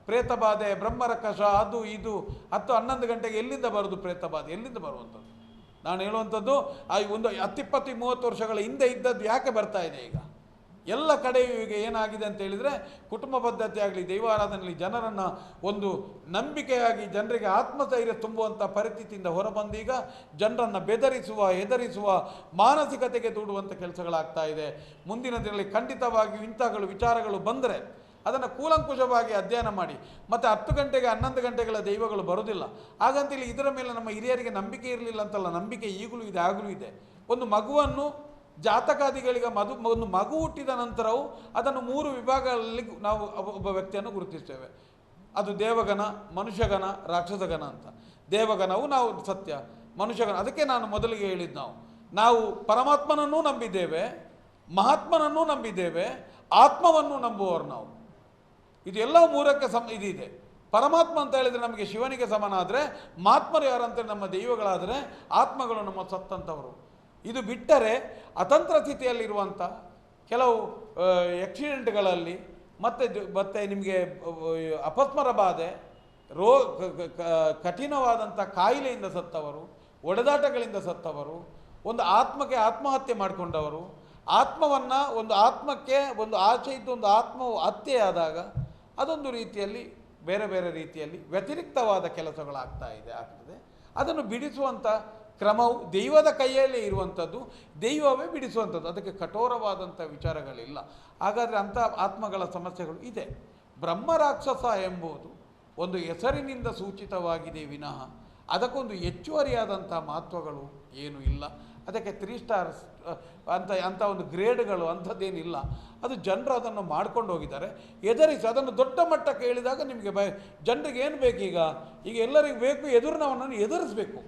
Speaker 3: ಪ್ರೇತಬಾಧೆ ಬ್ರಹ್ಮರಕಷ ಅದು, ಇದು. ಹತ್ತು ಹನ್ನೊಂದು ಗಂಟೆಗೆ ಎಲ್ಲಿಂದ ಬರೋದು ಪ್ರೇತಬಾಧೆ? ಎಲ್ಲಿಂದ ಬರುವಂಥದ್ದು ನಾನು ಹೇಳುವಂಥದ್ದು, ಆ ಒಂದು ಹತ್ತಿಪ್ಪತ್ತು ಮೂವತ್ತು ವರ್ಷಗಳ ಹಿಂದೆ ಇದ್ದದ್ದು ಯಾಕೆ ಬರ್ತಾ ಇದೆ ಈಗ? ಎಲ್ಲ ಕಡೆಯೂ ಈಗ ಏನಾಗಿದೆ ಅಂತ ಹೇಳಿದರೆ, ಕುಟುಂಬ ಪದ್ಧತಿ ಆಗಲಿ ದೈವಾರಾಧನೆಯಲ್ಲಿ ಜನರನ್ನು ಒಂದು ನಂಬಿಕೆಯಾಗಿ ಜನರಿಗೆ ಆತ್ಮಧೈರ್ಯ ತುಂಬುವಂಥ ಪರಿಸ್ಥಿತಿಯಿಂದ ಹೊರಬಂದೀಗ ಜನರನ್ನು ಬೆದರಿಸುವ, ಹೆದರಿಸುವ ಮಾನಸಿಕತೆಗೆ ದೂಡುವಂಥ ಕೆಲಸಗಳಾಗ್ತಾ ಇದೆ. ಮುಂದಿನ ದಿನಗಳಲ್ಲಿ ಖಂಡಿತವಾಗಿಯೂ ಇಂಥಗಳು ವಿಚಾರಗಳು ಬಂದರೆ ಅದನ್ನು ಕೂಲಂಕುಷವಾಗಿ ಅಧ್ಯಯನ ಮಾಡಿ. ಮತ್ತು ಹತ್ತು ಗಂಟೆಗೆ, ಹನ್ನೊಂದು ಗಂಟೆಗಳ ದೈವಗಳು ಬರೋದಿಲ್ಲ ಹಾಗಂತೇಳಿ ಇದರ ಮೇಲೆ ನಮ್ಮ ಹಿರಿಯರಿಗೆ ನಂಬಿಕೆ ಇರಲಿಲ್ಲ ಅಂತಲ್ಲ, ನಂಬಿಕೆ ಈಗಲೂ ಇದೆ, ಆಗಲೂ ಇದೆ. ಒಂದು ಮಗುವನ್ನು ಜಾತಕಾದಿಗಳಿಗೆ ಮದು ಒಂದು ಮಗು ಹುಟ್ಟಿದ ನಂತರವೂ ಅದನ್ನು ಮೂರು ವಿಭಾಗಗಳಲ್ಲಿ ನಾವು ಒಬ್ಬ- ವ್ಯಕ್ತಿಯನ್ನು ಗುರುತಿಸ್ತೇವೆ. ಅದು ದೇವಗನ, ಮನುಷ್ಯಗನ ರಾಕ್ಷಸಗಣ ಅಂತ. ದೇವಗನವು ನಾವು ಸತ್ಯ, ಮನುಷ್ಯಗನ. ಅದಕ್ಕೆ ನಾನು ಮೊದಲಿಗೆ ಹೇಳಿದ್ದು ನಾವು. ನಾವು ಪರಮಾತ್ಮನನ್ನೂ ನಂಬಿದ್ದೇವೆ, ಮಹಾತ್ಮನನ್ನೂ ನಂಬಿದ್ದೇವೆ, ಆತ್ಮವನ್ನು ನಂಬುವವರು ನಾವು. ಇದು ಎಲ್ಲ ಮೂರಕ್ಕೆ ಸಮ ಇದಿದೆ. ಪರಮಾತ್ಮ ಅಂತ ಹೇಳಿದರೆ ನಮಗೆ ಶಿವನಿಗೆ ಸಮನಾದರೆ ಮಹಾತ್ಮರು ಯಾರಂತೇಳಿ ನಮ್ಮ ದೈವಗಳಾದರೆ ಆತ್ಮಗಳು ನಮ್ಮ ಸತ್ತಂಥವರು ಇದು ಬಿಟ್ಟರೆ ಅತಂತ್ರ ಸ್ಥಿತಿಯಲ್ಲಿರುವಂಥ ಕೆಲವು ಆಕ್ಸಿಡೆಂಟ್ಗಳಲ್ಲಿ ಮತ್ತು ಮತ್ತೆ ನಿಮಗೆ ಅಪಸ್ಮರ ಬಾಧೆ, ರೋ ಕಠಿಣವಾದಂಥ ಕಾಯಿಲೆಯಿಂದ ಸತ್ತವರು, ಒಡೆದಾಟಗಳಿಂದ ಸತ್ತವರು, ಒಂದು ಆತ್ಮಕ್ಕೆ ಆತ್ಮಹತ್ಯೆ ಮಾಡಿಕೊಂಡವರು, ಆತ್ಮವನ್ನು ಒಂದು ಆತ್ಮಕ್ಕೆ ಒಂದು ಆಚೆ ಇದ್ದು ಒಂದು ಆತ್ಮವು ಹತ್ಯೆಯಾದಾಗ ಅದೊಂದು ರೀತಿಯಲ್ಲಿ, ಬೇರೆ ಬೇರೆ ರೀತಿಯಲ್ಲಿ ವ್ಯತಿರಿಕ್ತವಾದ ಕೆಲಸಗಳಾಗ್ತಾ ಇದೆ, ಆಗ್ತದೆ. ಅದನ್ನು ಬಿಡಿಸುವಂಥ ಕ್ರಮವು ದೈವದ ಕೈಯಲ್ಲೇ ಇರುವಂಥದ್ದು, ದೈವವೇ ಬಿಡಿಸುವಂಥದ್ದು. ಅದಕ್ಕೆ ಕಠೋರವಾದಂಥ ವಿಚಾರಗಳಿಲ್ಲ. ಹಾಗಾದರೆ ಅಂಥ ಆತ್ಮಗಳ ಸಮಸ್ಯೆಗಳು ಇದೆ. ಬ್ರಹ್ಮರಾಕ್ಷಸ ಎಂಬುದು ಒಂದು ಹೆಸರಿನಿಂದ ಸೂಚಿತವಾಗಿದೆ ವಿನಃ. ಅದಕ್ಕೊಂದು ಹೆಚ್ಚುವರಿಯಾದಂಥ ಮಹತ್ವಗಳು ಏನೂ ಇಲ್ಲ. ಅದಕ್ಕೆ ತ್ರೀ ಸ್ಟಾರ್ಸ್ ಅಂತ ಅಂಥ ಒಂದು ಗ್ರೇಡ್ಗಳು ಅಂಥದ್ದೇನಿಲ್ಲ. ಅದು ಜನರು ಅದನ್ನು ಮಾಡ್ಕೊಂಡು ಹೋಗಿದ್ದಾರೆ. ಎದುರಿಸಿ ಅದನ್ನು ದೊಡ್ಡ ಮಟ್ಟಕ್ಕೆ ಹೇಳಿದಾಗ ನಿಮಗೆ ಭಯ, ಜನರಿಗೆ ಏನು ಬೇಕೀಗ? ಈಗ ಎಲ್ಲರಿಗೂ ಬೇಕು ಎದುರಿನವನನ್ನು ಎದುರಿಸಬೇಕು.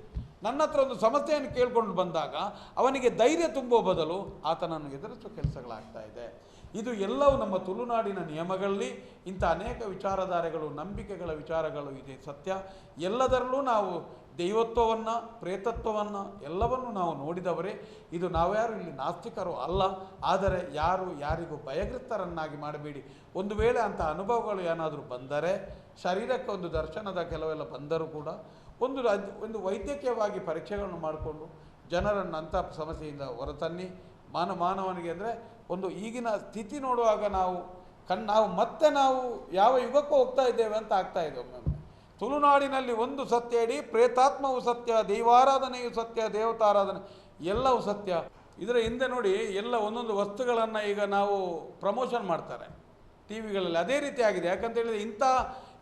Speaker 3: ನನ್ನ ಹತ್ರ ಒಂದು ಸಮಸ್ಯೆಯನ್ನು ಕೇಳ್ಕೊಂಡು ಬಂದಾಗ ಅವನಿಗೆ ಧೈರ್ಯ ತುಂಬುವ ಬದಲು ಆತನನ್ನು ಎದುರಿಸುವ ಕೆಲಸಗಳಾಗ್ತಾ ಇದೆ. ಇದು ಎಲ್ಲವೂ ನಮ್ಮ ತುಳುನಾಡಿನ ನಿಯಮಗಳಲ್ಲಿ ಇಂಥ ಅನೇಕ ವಿಚಾರಧಾರೆಗಳು, ನಂಬಿಕೆಗಳ ವಿಚಾರಗಳು ಇದೆ ಸತ್ಯ. ಎಲ್ಲದರಲ್ಲೂ ನಾವು ದೈವತ್ವವನ್ನು, ಪ್ರೇತತ್ವವನ್ನು ಎಲ್ಲವನ್ನು ನಾವು ನೋಡಿದವರೇ. ಇದು ನಾವ್ಯಾರು ಇಲ್ಲಿ ನಾಸ್ತಿಕರು ಅಲ್ಲ. ಆದರೆ ಯಾರು ಯಾರಿಗೂ ಭಯಗ್ರಸ್ತರನ್ನಾಗಿ ಮಾಡಬೇಡಿ. ಒಂದು ವೇಳೆ ಅಂಥ ಅನುಭವಗಳು ಏನಾದರೂ ಬಂದರೆ, ಶರೀರಕ್ಕೆ ಒಂದು ದರ್ಶನದ ಕೆಲವೆಲ್ಲ ಬಂದರೂ ಕೂಡ ಒಂದು ಒಂದು ವೈದ್ಯಕೀಯವಾಗಿ ಪರೀಕ್ಷೆಗಳನ್ನು ಮಾಡಿಕೊಂಡು ಜನರನ್ನು ಅಂಥ ಸಮಸ್ಯೆಯಿಂದ ಹೊರತನ್ನಿ. ಮಾನ, ಮಾನವನಿಗೆ ಅಂದರೆ ಒಂದು ಈಗಿನ ಸ್ಥಿತಿ ನೋಡುವಾಗ ನಾವು ಕಣ್ ನಾವು ಮತ್ತೆ ನಾವು ಯಾವ ಯುಗಕ್ಕೂ ಹೋಗ್ತಾ ಇದ್ದೇವೆ ಅಂತ ಆಗ್ತಾ ಇದೆ ಒಮ್ಮೊಮ್ಮೆ. ತುಳುನಾಡಿನಲ್ಲಿ ಒಂದು ಸತ್ಯ ಇಡೀ ಪ್ರೇತಾತ್ಮವು ಸತ್ಯ, ದೈವಾರಾಧನೆಯು ಸತ್ಯ, ದೇವತಾರಾಧನೆ ಎಲ್ಲವೂ ಸತ್ಯ. ಇದರ ಹಿಂದೆ ನೋಡಿ ಎಲ್ಲ ಒಂದೊಂದು ವಸ್ತುಗಳನ್ನು ಈಗ ನಾವು ಪ್ರಮೋಷನ್ ಮಾಡ್ತಾರೆ ಟಿ ವಿಗಳಲ್ಲಿ ಅದೇ ರೀತಿ ಆಗಿದೆ. ಯಾಕಂತ ಹೇಳಿದ್ರೆ ಇಂಥ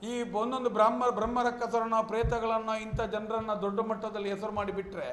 Speaker 3: ಈ ಒಂದೊಂದು ಬ್ರಹ್ಮ ಬ್ರಹ್ಮರಕ್ಕಸರನ್ನ ಪ್ರೇತಗಳನ್ನು, ಇಂಥ ಜನರನ್ನು ದೊಡ್ಡ ಮಟ್ಟದಲ್ಲಿ ಹೆಸರು ಮಾಡಿಬಿಟ್ರೆ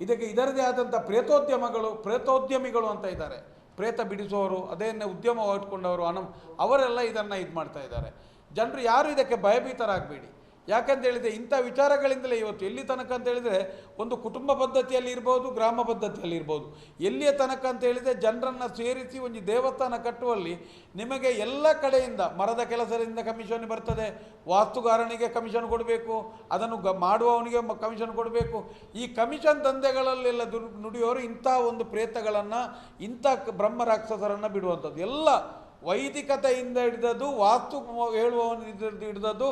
Speaker 3: ಇದಕ್ಕೆ ಇದರದೇ ಆದಂಥ ಪ್ರೇತೋದ್ಯಮಗಳು, ಪ್ರೇತೋದ್ಯಮಿಗಳು ಅಂತ ಇದ್ದಾರೆ. ಪ್ರೇತ ಬಿಡಿಸುವವರು ಅದೇನೇ ಉದ್ಯಮ ಇಟ್ಕೊಂಡವರು ಅನ ಅವರೆಲ್ಲ ಇದನ್ನು ಇದು ಮಾಡ್ತಾ ಇದ್ದಾರೆ. ಜನರು ಯಾರು ಇದಕ್ಕೆ ಭಯಭೀತರಾಗಬೇಡಿ. ಯಾಕಂತ ಹೇಳಿದರೆ ಇಂಥ ವಿಚಾರಗಳಿಂದಲೇ ಇವತ್ತು ಎಲ್ಲಿ ತನಕ ಅಂತ ಹೇಳಿದರೆ ಒಂದು ಕುಟುಂಬ ಪದ್ಧತಿಯಲ್ಲಿ ಇರ್ಬೋದು, ಗ್ರಾಮ ಪದ್ಧತಿಯಲ್ಲಿ ಇರ್ಬೋದು. ಎಲ್ಲಿಯ ತನಕ ಅಂತ ಹೇಳಿದರೆ ಜನರನ್ನು ಸೇರಿಸಿ ಒಂದು ದೇವಸ್ಥಾನ ಕಟ್ಟುವಲ್ಲಿ ನಿಮಗೆ ಎಲ್ಲ ಕಡೆಯಿಂದ ಮರದ ಕೆಲಸದಿಂದ ಕಮಿಷನ್ ಬರ್ತದೆ, ವಾಸ್ತುಗಾರನಿಗೆ ಕಮಿಷನ್ ಕೊಡಬೇಕು, ಅದನ್ನು ಗ ಮಾಡುವವನಿಗೆ ಕಮಿಷನ್ ಕೊಡಬೇಕು. ಈ ಕಮಿಷನ್ ದಂಧೆಗಳಲ್ಲೆಲ್ಲ ದುರ್ ನುಡಿಯೋರು ಇಂಥ ಒಂದು ಪ್ರೇತಗಳನ್ನು, ಇಂಥ ಬ್ರಹ್ಮ ರಾಕ್ಷಸರನ್ನು ಬಿಡುವಂಥದ್ದು. ಎಲ್ಲ ವೈದಿಕತೆಯಿಂದ ಹಿಡಿದದ್ದು, ವಾಸ್ತು ಹೇಳುವವನ ಹೇಳುವವನು ಹಿಡಿದದ್ದು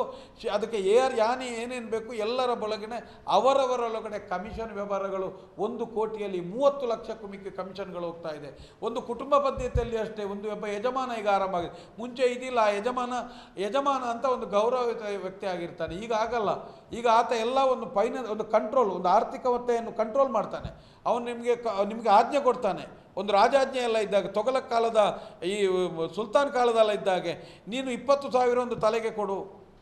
Speaker 3: ಅದಕ್ಕೆ ಏರ್ ಯಾನಿ ಏನೇನು ಬೇಕು ಎಲ್ಲರ ಒಳಗಡೆ ಅವರವರೊಳಗಡೆ ಕಮಿಷನ್ ವ್ಯವಹಾರಗಳು ಒಂದು ಕೋಟಿಯಲ್ಲಿ ಮೂವತ್ತು ಲಕ್ಷಕ್ಕೂ ಮಿಕ್ಕಿ ಕಮಿಷನ್ಗಳು ಹೋಗ್ತಾ ಇದೆ. ಒಂದು ಕುಟುಂಬ ಪದ್ಧತಿಯಲ್ಲಿ ಅಷ್ಟೇ, ಒಂದು ಒಬ್ಬ ಯಜಮಾನ ಈಗ ಆರಂಭ ಆಗಿದೆ. ಮುಂಚೆ ಇದಿಲ್ಲ, ಆ ಯಜಮಾನ ಯಜಮಾನ ಅಂತ ಒಂದು ಗೌರವಿತ ವ್ಯಕ್ತಿ ಆಗಿರ್ತಾನೆ. ಈಗ ಆಗಲ್ಲ. ಈಗ ಆತ ಎಲ್ಲ ಒಂದು ಫೈನಾನ್ಸ್ ಒಂದು ಕಂಟ್ರೋಲ್ ಒಂದು ಆರ್ಥಿಕವತೆಯನ್ನು ಕಂಟ್ರೋಲ್ ಮಾಡ್ತಾನೆ. ಅವನು ನಿಮಗೆ ನಿಮಗೆ ಆಜ್ಞೆ ಕೊಡ್ತಾನೆ. ಒಂದು ರಾಜಾಜ್ಞೆ ಎಲ್ಲ ಇದ್ದಾಗ, ತೊಗಲ ಕಾಲದ ಈ ಸುಲ್ತಾನ್ ಕಾಲದಲ್ಲ ಇದ್ದಾಗೆ, ನೀನು ಇಪ್ಪತ್ತು ಸಾವಿರ ಒಂದು ತಲೆಗೆ ಕೊಡು.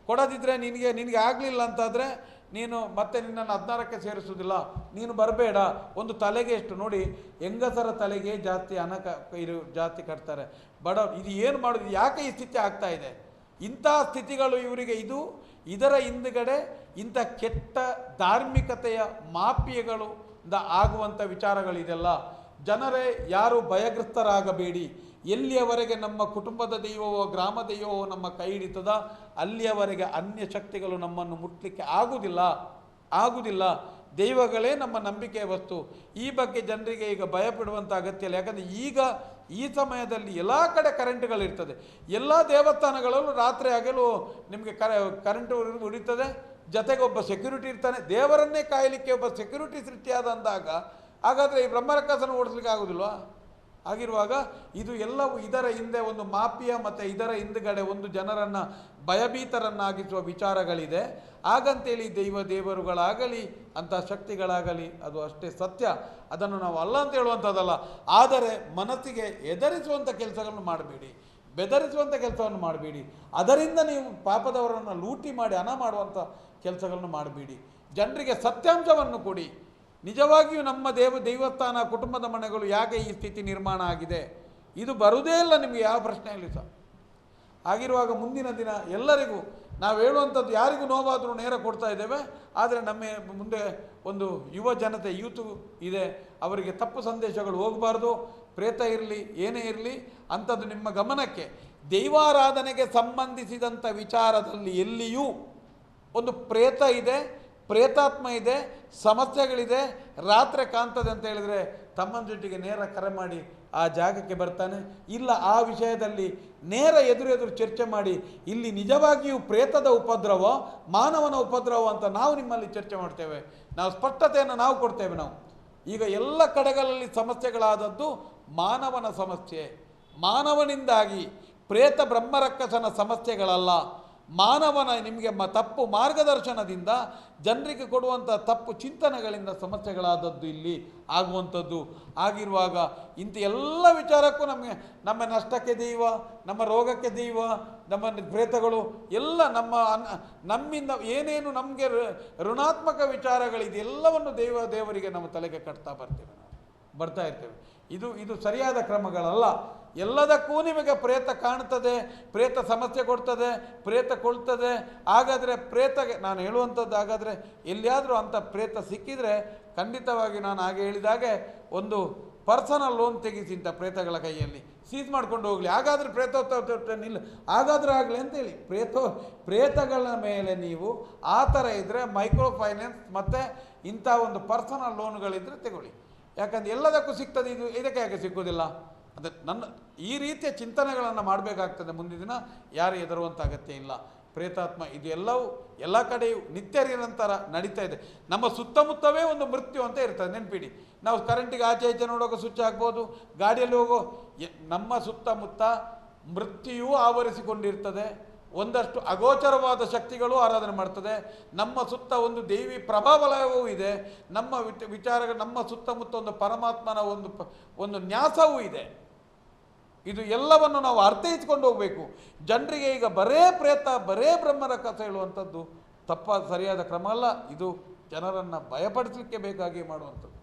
Speaker 3: ಕೊಡದಿದ್ದರೆ ನಿನಗೆ ನಿನಗೆ ಆಗಲಿಲ್ಲ ಅಂತಾದರೆ, ನೀನು ಮತ್ತೆ ನಿನ್ನನ್ನು ಹದಿನಾರಕ್ಕೆ ಸೇರಿಸೋದಿಲ್ಲ ನೀನು ಬರಬೇಡ. ಒಂದು ತಲೆಗೆ ಎಷ್ಟು? ನೋಡಿ, ಹೆಂಗಸರ ತಲೆಗೆ ಜಾಸ್ತಿ ಹಣ ಕ ಇರು ಜಾಸ್ತಿ ಕಟ್ತಾರೆ. ಬಡ, ಇದು ಏನು ಮಾಡೋದು? ಯಾಕೆ ಈ ಸ್ಥಿತಿ ಆಗ್ತಾ ಇದೆ? ಇಂಥ ಸ್ಥಿತಿಗಳು ಇವರಿಗೆ ಇದು. ಇದರ ಹಿಂದುಗಡೆ ಇಂಥ ಕೆಟ್ಟ ಧಾರ್ಮಿಕತೆಯ ಮಾಫಿಯಗಳು ಆಗುವಂಥ ವಿಚಾರಗಳಿದೆಲ್ಲ. ಜನರೇ, ಯಾರು ಭಯಗ್ರಸ್ತರಾಗಬೇಡಿ. ಎಲ್ಲಿಯವರೆಗೆ ನಮ್ಮ ಕುಟುಂಬದ ದೈವವೋ ಗ್ರಾಮ ದೈವವೋ ನಮ್ಮ ಕೈ ಹಿಡಿತದ, ಅಲ್ಲಿಯವರೆಗೆ ಅನ್ಯ ಶಕ್ತಿಗಳು ನಮ್ಮನ್ನು ಮುಟ್ಲಿಕ್ಕೆ ಆಗುವುದಿಲ್ಲ ಆಗುವುದಿಲ್ಲ ದೈವಗಳೇ ನಮ್ಮ ನಂಬಿಕೆಯ ವಸ್ತು. ಈ ಬಗ್ಗೆ ಜನರಿಗೆ ಈಗ ಭಯಪಡುವಂಥ ಅಗತ್ಯ ಇಲ್ಲ ಯಾಕಂದರೆ ಈಗ ಈ ಸಮಯದಲ್ಲಿ ಎಲ್ಲ ಕಡೆ ಕರೆಂಟ್ಗಳಿರ್ತದೆ. ಎಲ್ಲ ದೇವಸ್ಥಾನಗಳಲ್ಲೂ ರಾತ್ರಿ ಆಗಲು ನಿಮಗೆ ಕರ ಕರೆಂಟ್ ಉಳಿತದೆ ಜೊತೆಗೆ ಒಬ್ಬ ಸೆಕ್ಯೂರಿಟಿ ಇರ್ತಾನೆ. ದೇವರನ್ನೇ ಕಾಯಲಿಕ್ಕೆ ಒಬ್ಬ ಸೆಕ್ಯೂರಿಟಿ ಸೃಷ್ಟಿಯಾದ ಅಂದಾಗ ಹಾಗಾದರೆ ಈ ಬ್ರಹ್ಮರಕ್ಕಸನ ಓಡಿಸ್ಲಿಕ್ಕೆ ಆಗೋದಿಲ್ವಾ? ಆಗಿರುವಾಗ ಇದು ಎಲ್ಲವೂ ಇದರ ಹಿಂದೆ ಒಂದು ಮಾಪಿಯ ಮತ್ತು ಇದರ ಹಿಂದುಗಡೆ ಒಂದು ಜನರನ್ನು ಭಯಭೀತರನ್ನಾಗಿಸುವ ವಿಚಾರಗಳಿದೆ. ಹಾಗಂತೇಳಿ ದೈವ ದೇವರುಗಳಾಗಲಿ ಅಂಥ ಶಕ್ತಿಗಳಾಗಲಿ, ಅದು ಅಷ್ಟೇ ಸತ್ಯ. ಅದನ್ನು ನಾವು ಅಲ್ಲ ಅಂತ ಹೇಳುವಂಥದ್ದಲ್ಲ. ಆದರೆ ಮನಸ್ಸಿಗೆ ಎದರಿಸುವಂಥ ಕೆಲಸಗಳನ್ನು ಮಾಡಬೇಡಿ. ಬೆದರಿಸುವಂಥ ಕೆಲಸವನ್ನು ಮಾಡಬೇಡಿ. ಅದರಿಂದ ನೀವು ಪಾಪದವರನ್ನು ಲೂಟಿ ಮಾಡಿ ಹಣ ಮಾಡುವಂಥ ಕೆಲಸಗಳನ್ನು ಮಾಡಬೇಡಿ. ಜನರಿಗೆ ಸತ್ಯಾಂಶವನ್ನು ಕೊಡಿ. ನಿಜವಾಗಿಯೂ ನಮ್ಮ ದೇವ ದೈವಸ್ಥಾನ ಕುಟುಂಬದ ಮನೆಗಳು ಯಾಕೆ ಈ ಸ್ಥಿತಿ ನಿರ್ಮಾಣ ಆಗಿದೆ? ಇದು ಬರುವುದೇ ಇಲ್ಲ ನಿಮಗೆ ಯಾವ ಪ್ರಶ್ನೆಯಲ್ಲಿ ಸಹ. ಆಗಿರುವಾಗ ಮುಂದಿನ ದಿನ ಎಲ್ಲರಿಗೂ ನಾವು ಹೇಳುವಂಥದ್ದು ಯಾರಿಗೂ ನೋವಾದರೂ ನೇರ ಕೊಡ್ತಾ ಇದ್ದೇವೆ. ಆದರೆ ನಮ್ಮ ಮುಂದೆ ಒಂದು ಯುವ ಜನತೆ, ಯೂತು ಇದೆ. ಅವರಿಗೆ ತಪ್ಪು ಸಂದೇಶಗಳು ಹೋಗಬಾರ್ದು. ಪ್ರೇತ ಇರಲಿ, ಏನೇ ಇರಲಿ, ಅಂಥದ್ದು ನಿಮ್ಮ ಗಮನಕ್ಕೆ ದೈವಾರಾಧನೆಗೆ ಸಂಬಂಧಿಸಿದಂಥ ವಿಚಾರದಲ್ಲಿ ಎಲ್ಲಿಯೂ ಒಂದು ಪ್ರೇತ ಇದೆ. ಪ್ರೇತಾತ್ಮ ಇದೆ, ಸಮಸ್ಯೆಗಳಿದೆ, ರಾತ್ರಿ ಕಾಣ್ತದೆ ಅಂತ ಹೇಳಿದರೆ ತಮ್ಮನ ಜೊತೆಗೆ ನೇರ ಕರೆ ಮಾಡಿ ಆ ಜಾಗಕ್ಕೆ ಬರ್ತಾನೆ. ಇಲ್ಲ, ಆ ವಿಷಯದಲ್ಲಿ ನೇರ ಎದುರೆದುರು ಎದುರು ಚರ್ಚೆ ಮಾಡಿ, ಇಲ್ಲಿ ನಿಜವಾಗಿಯೂ ಪ್ರೇತದ ಉಪದ್ರವ, ಮಾನವನ ಉಪದ್ರವ ಅಂತ ನಾವು ನಿಮ್ಮಲ್ಲಿ ಚರ್ಚೆ ಮಾಡ್ತೇವೆ. ನಾವು ಸ್ಪಷ್ಟತೆಯನ್ನು ನಾವು ಕೊಡ್ತೇವೆ ನಾವು. ಈಗ ಎಲ್ಲ ಕಡೆಗಳಲ್ಲಿ ಸಮಸ್ಯೆಗಳಾದದ್ದು ಮಾನವನ ಸಮಸ್ಯೆ. ಮಾನವನಿಂದಾಗಿ ಪ್ರೇತ ಬ್ರಹ್ಮರಕ್ಕಸನ ಸಮಸ್ಯೆಗಳಲ್ಲ. ಮಾನವನ ನಿಮಗೆ ಮ ತಪ್ಪು ಮಾರ್ಗದರ್ಶನದಿಂದ ಜನರಿಗೆ ಕೊಡುವಂಥ ತಪ್ಪು ಚಿಂತನೆಗಳಿಂದ ಸಮಸ್ಯೆಗಳಾದದ್ದು ಇಲ್ಲಿ ಆಗುವಂಥದ್ದು. ಆಗಿರುವಾಗ ಇಂಥ ಎಲ್ಲ ವಿಚಾರಕ್ಕೂ ನಮಗೆ ನಮ್ಮ ನಷ್ಟಕ್ಕೆ ದೈವ, ನಮ್ಮ ರೋಗಕ್ಕೆ ದೈವ, ನಮ್ಮ ಪ್ರೇತಗಳು ಎಲ್ಲ ನಮ್ಮ ನಮ್ಮಿಂದ ಏನೇನು ನಮಗೆ ಋಣಾತ್ಮಕ ವಿಚಾರಗಳಿದೆ, ಎಲ್ಲವನ್ನು ದೇವ, ದೇವರಿಗೆ ನಮ್ಮ ತಲೆಗೆ ಕಟ್ತಾ ಬರ್ತೇವೆ ಬರ್ತಾ ಇರ್ತೇವೆ. ಇದು ಇದು ಸರಿಯಾದ ಕ್ರಮಗಳಲ್ಲ. ಎಲ್ಲದಕ್ಕೂ ನಿಮಗೆ ಪ್ರೇತ ಕಾಣ್ತದೆ, ಪ್ರೇತ ಸಮಸ್ಯೆ ಕೊಡ್ತದೆ, ಪ್ರೇತ ಕೊಳ್ತದೆ. ಹಾಗಾದರೆ ಪ್ರೇತಗೆ, ನಾನು ಹೇಳುವಂಥದ್ದು ಹಾಗಾದರೆ ಎಲ್ಲಿಯಾದರೂ ಅಂಥ ಪ್ರೇತ ಸಿಕ್ಕಿದರೆ ಖಂಡಿತವಾಗಿ ನಾನು ಹಾಗೆ ಹೇಳಿದಾಗೆ ಒಂದು ಪರ್ಸನಲ್ ಲೋನ್ ತೆಗಿಸಿ ಇಂಥ ಪ್ರೇತಗಳ ಕೈಯಲ್ಲಿ. ಸೀಸ್ ಮಾಡ್ಕೊಂಡು ಹೋಗಲಿ. ಹಾಗಾದರೆ ಪ್ರೇತೋತ್ಸವ ನಿಲ್ಲ ಹಾಗಾದರೆ ಆಗಲಿ ಅಂತೇಳಿ. ಪ್ರೇತೋ, ಪ್ರೇತಗಳ ಮೇಲೆ ನೀವು ಆ ಥರ ಇದ್ದರೆ ಮೈಕ್ರೋ ಫೈನಾನ್ಸ್ ಮತ್ತು ಇಂಥ ಒಂದು ಪರ್ಸನಲ್ ಲೋನ್ಗಳಿದ್ದರೆ ತಗೊಳ್ಳಿ. ಯಾಕಂದ್ರೆ ಎಲ್ಲದಕ್ಕೂ ಸಿಗ್ತದೆ, ಇದು ಇದಕ್ಕೆ ಯಾಕೆ ಸಿಗೋದಿಲ್ಲ ಅಂದರೆ ನನ್ನ ಈ ರೀತಿಯ ಚಿಂತನೆಗಳನ್ನು ಮಾಡಬೇಕಾಗ್ತದೆ ಮುಂದಿನ ದಿನ, ಯಾರು ಹೆದರುವಂಥ ಅಗತ್ಯ ಇಲ್ಲ. ಪ್ರೇತಾತ್ಮ, ಇದು ಎಲ್ಲವೂ, ಎಲ್ಲ ಕಡೆಯೂ ನಿತ್ಯ ನಿರಂತರ ನಡೀತಾ ಇದೆ. ನಮ್ಮ ಸುತ್ತಮುತ್ತವೇ ಒಂದು ಮೃತ್ಯು ಅಂತ ಇರ್ತದೆ, ನೆನ್ಪಿಡಿ. ನಾವು ಕರೆಂಟಿಗೆ ಆಚೆ ಈಚೆ ನೋಡೋಕೆ ಸ್ವಿಚ್ ಹಾಕ್ಬೋದು, ಗಾಡಿಯಲ್ಲಿ ಹೋಗೋ ನಮ್ಮ ಸುತ್ತಮುತ್ತ ಮೃತ್ಯುವು ಆವರಿಸಿಕೊಂಡಿರ್ತದೆ. ಒಂದಷ್ಟು ಅಗೋಚರವಾದ ಶಕ್ತಿಗಳು ಆರಾಧನೆ ಮಾಡ್ತದೆ. ನಮ್ಮ ಸುತ್ತ ಒಂದು ದೇವಿ ಪ್ರಭಾವಲಯವೂ ಇದೆ. ನಮ್ಮ ವಿಚ- ವಿಚಾರಗಳು, ನಮ್ಮ ಸುತ್ತಮುತ್ತ ಒಂದು ಪರಮಾತ್ಮನ ಒಂದು ಒಂದು ನ್ಯಾಸವೂ ಇದೆ. ಇದು ಎಲ್ಲವನ್ನು ನಾವು ಅರ್ಥೈಸ್ಕೊಂಡು ಹೋಗಬೇಕು. ಜನರಿಗೆ ಈಗ ಬರೇ ಪ್ರೇತ ಬರೇ ಬ್ರಹ್ಮರ ಕಥೆ ಹೇಳುವಂಥದ್ದು ತಪ್ಪ, ಸರಿಯಾದ ಕ್ರಮ ಅಲ್ಲ. ಇದು ಜನರನ್ನು ಭಯಪಡಿಸಲಿಕ್ಕೆ ಬೇಕಾಗಿ ಮಾಡುವಂಥದ್ದು.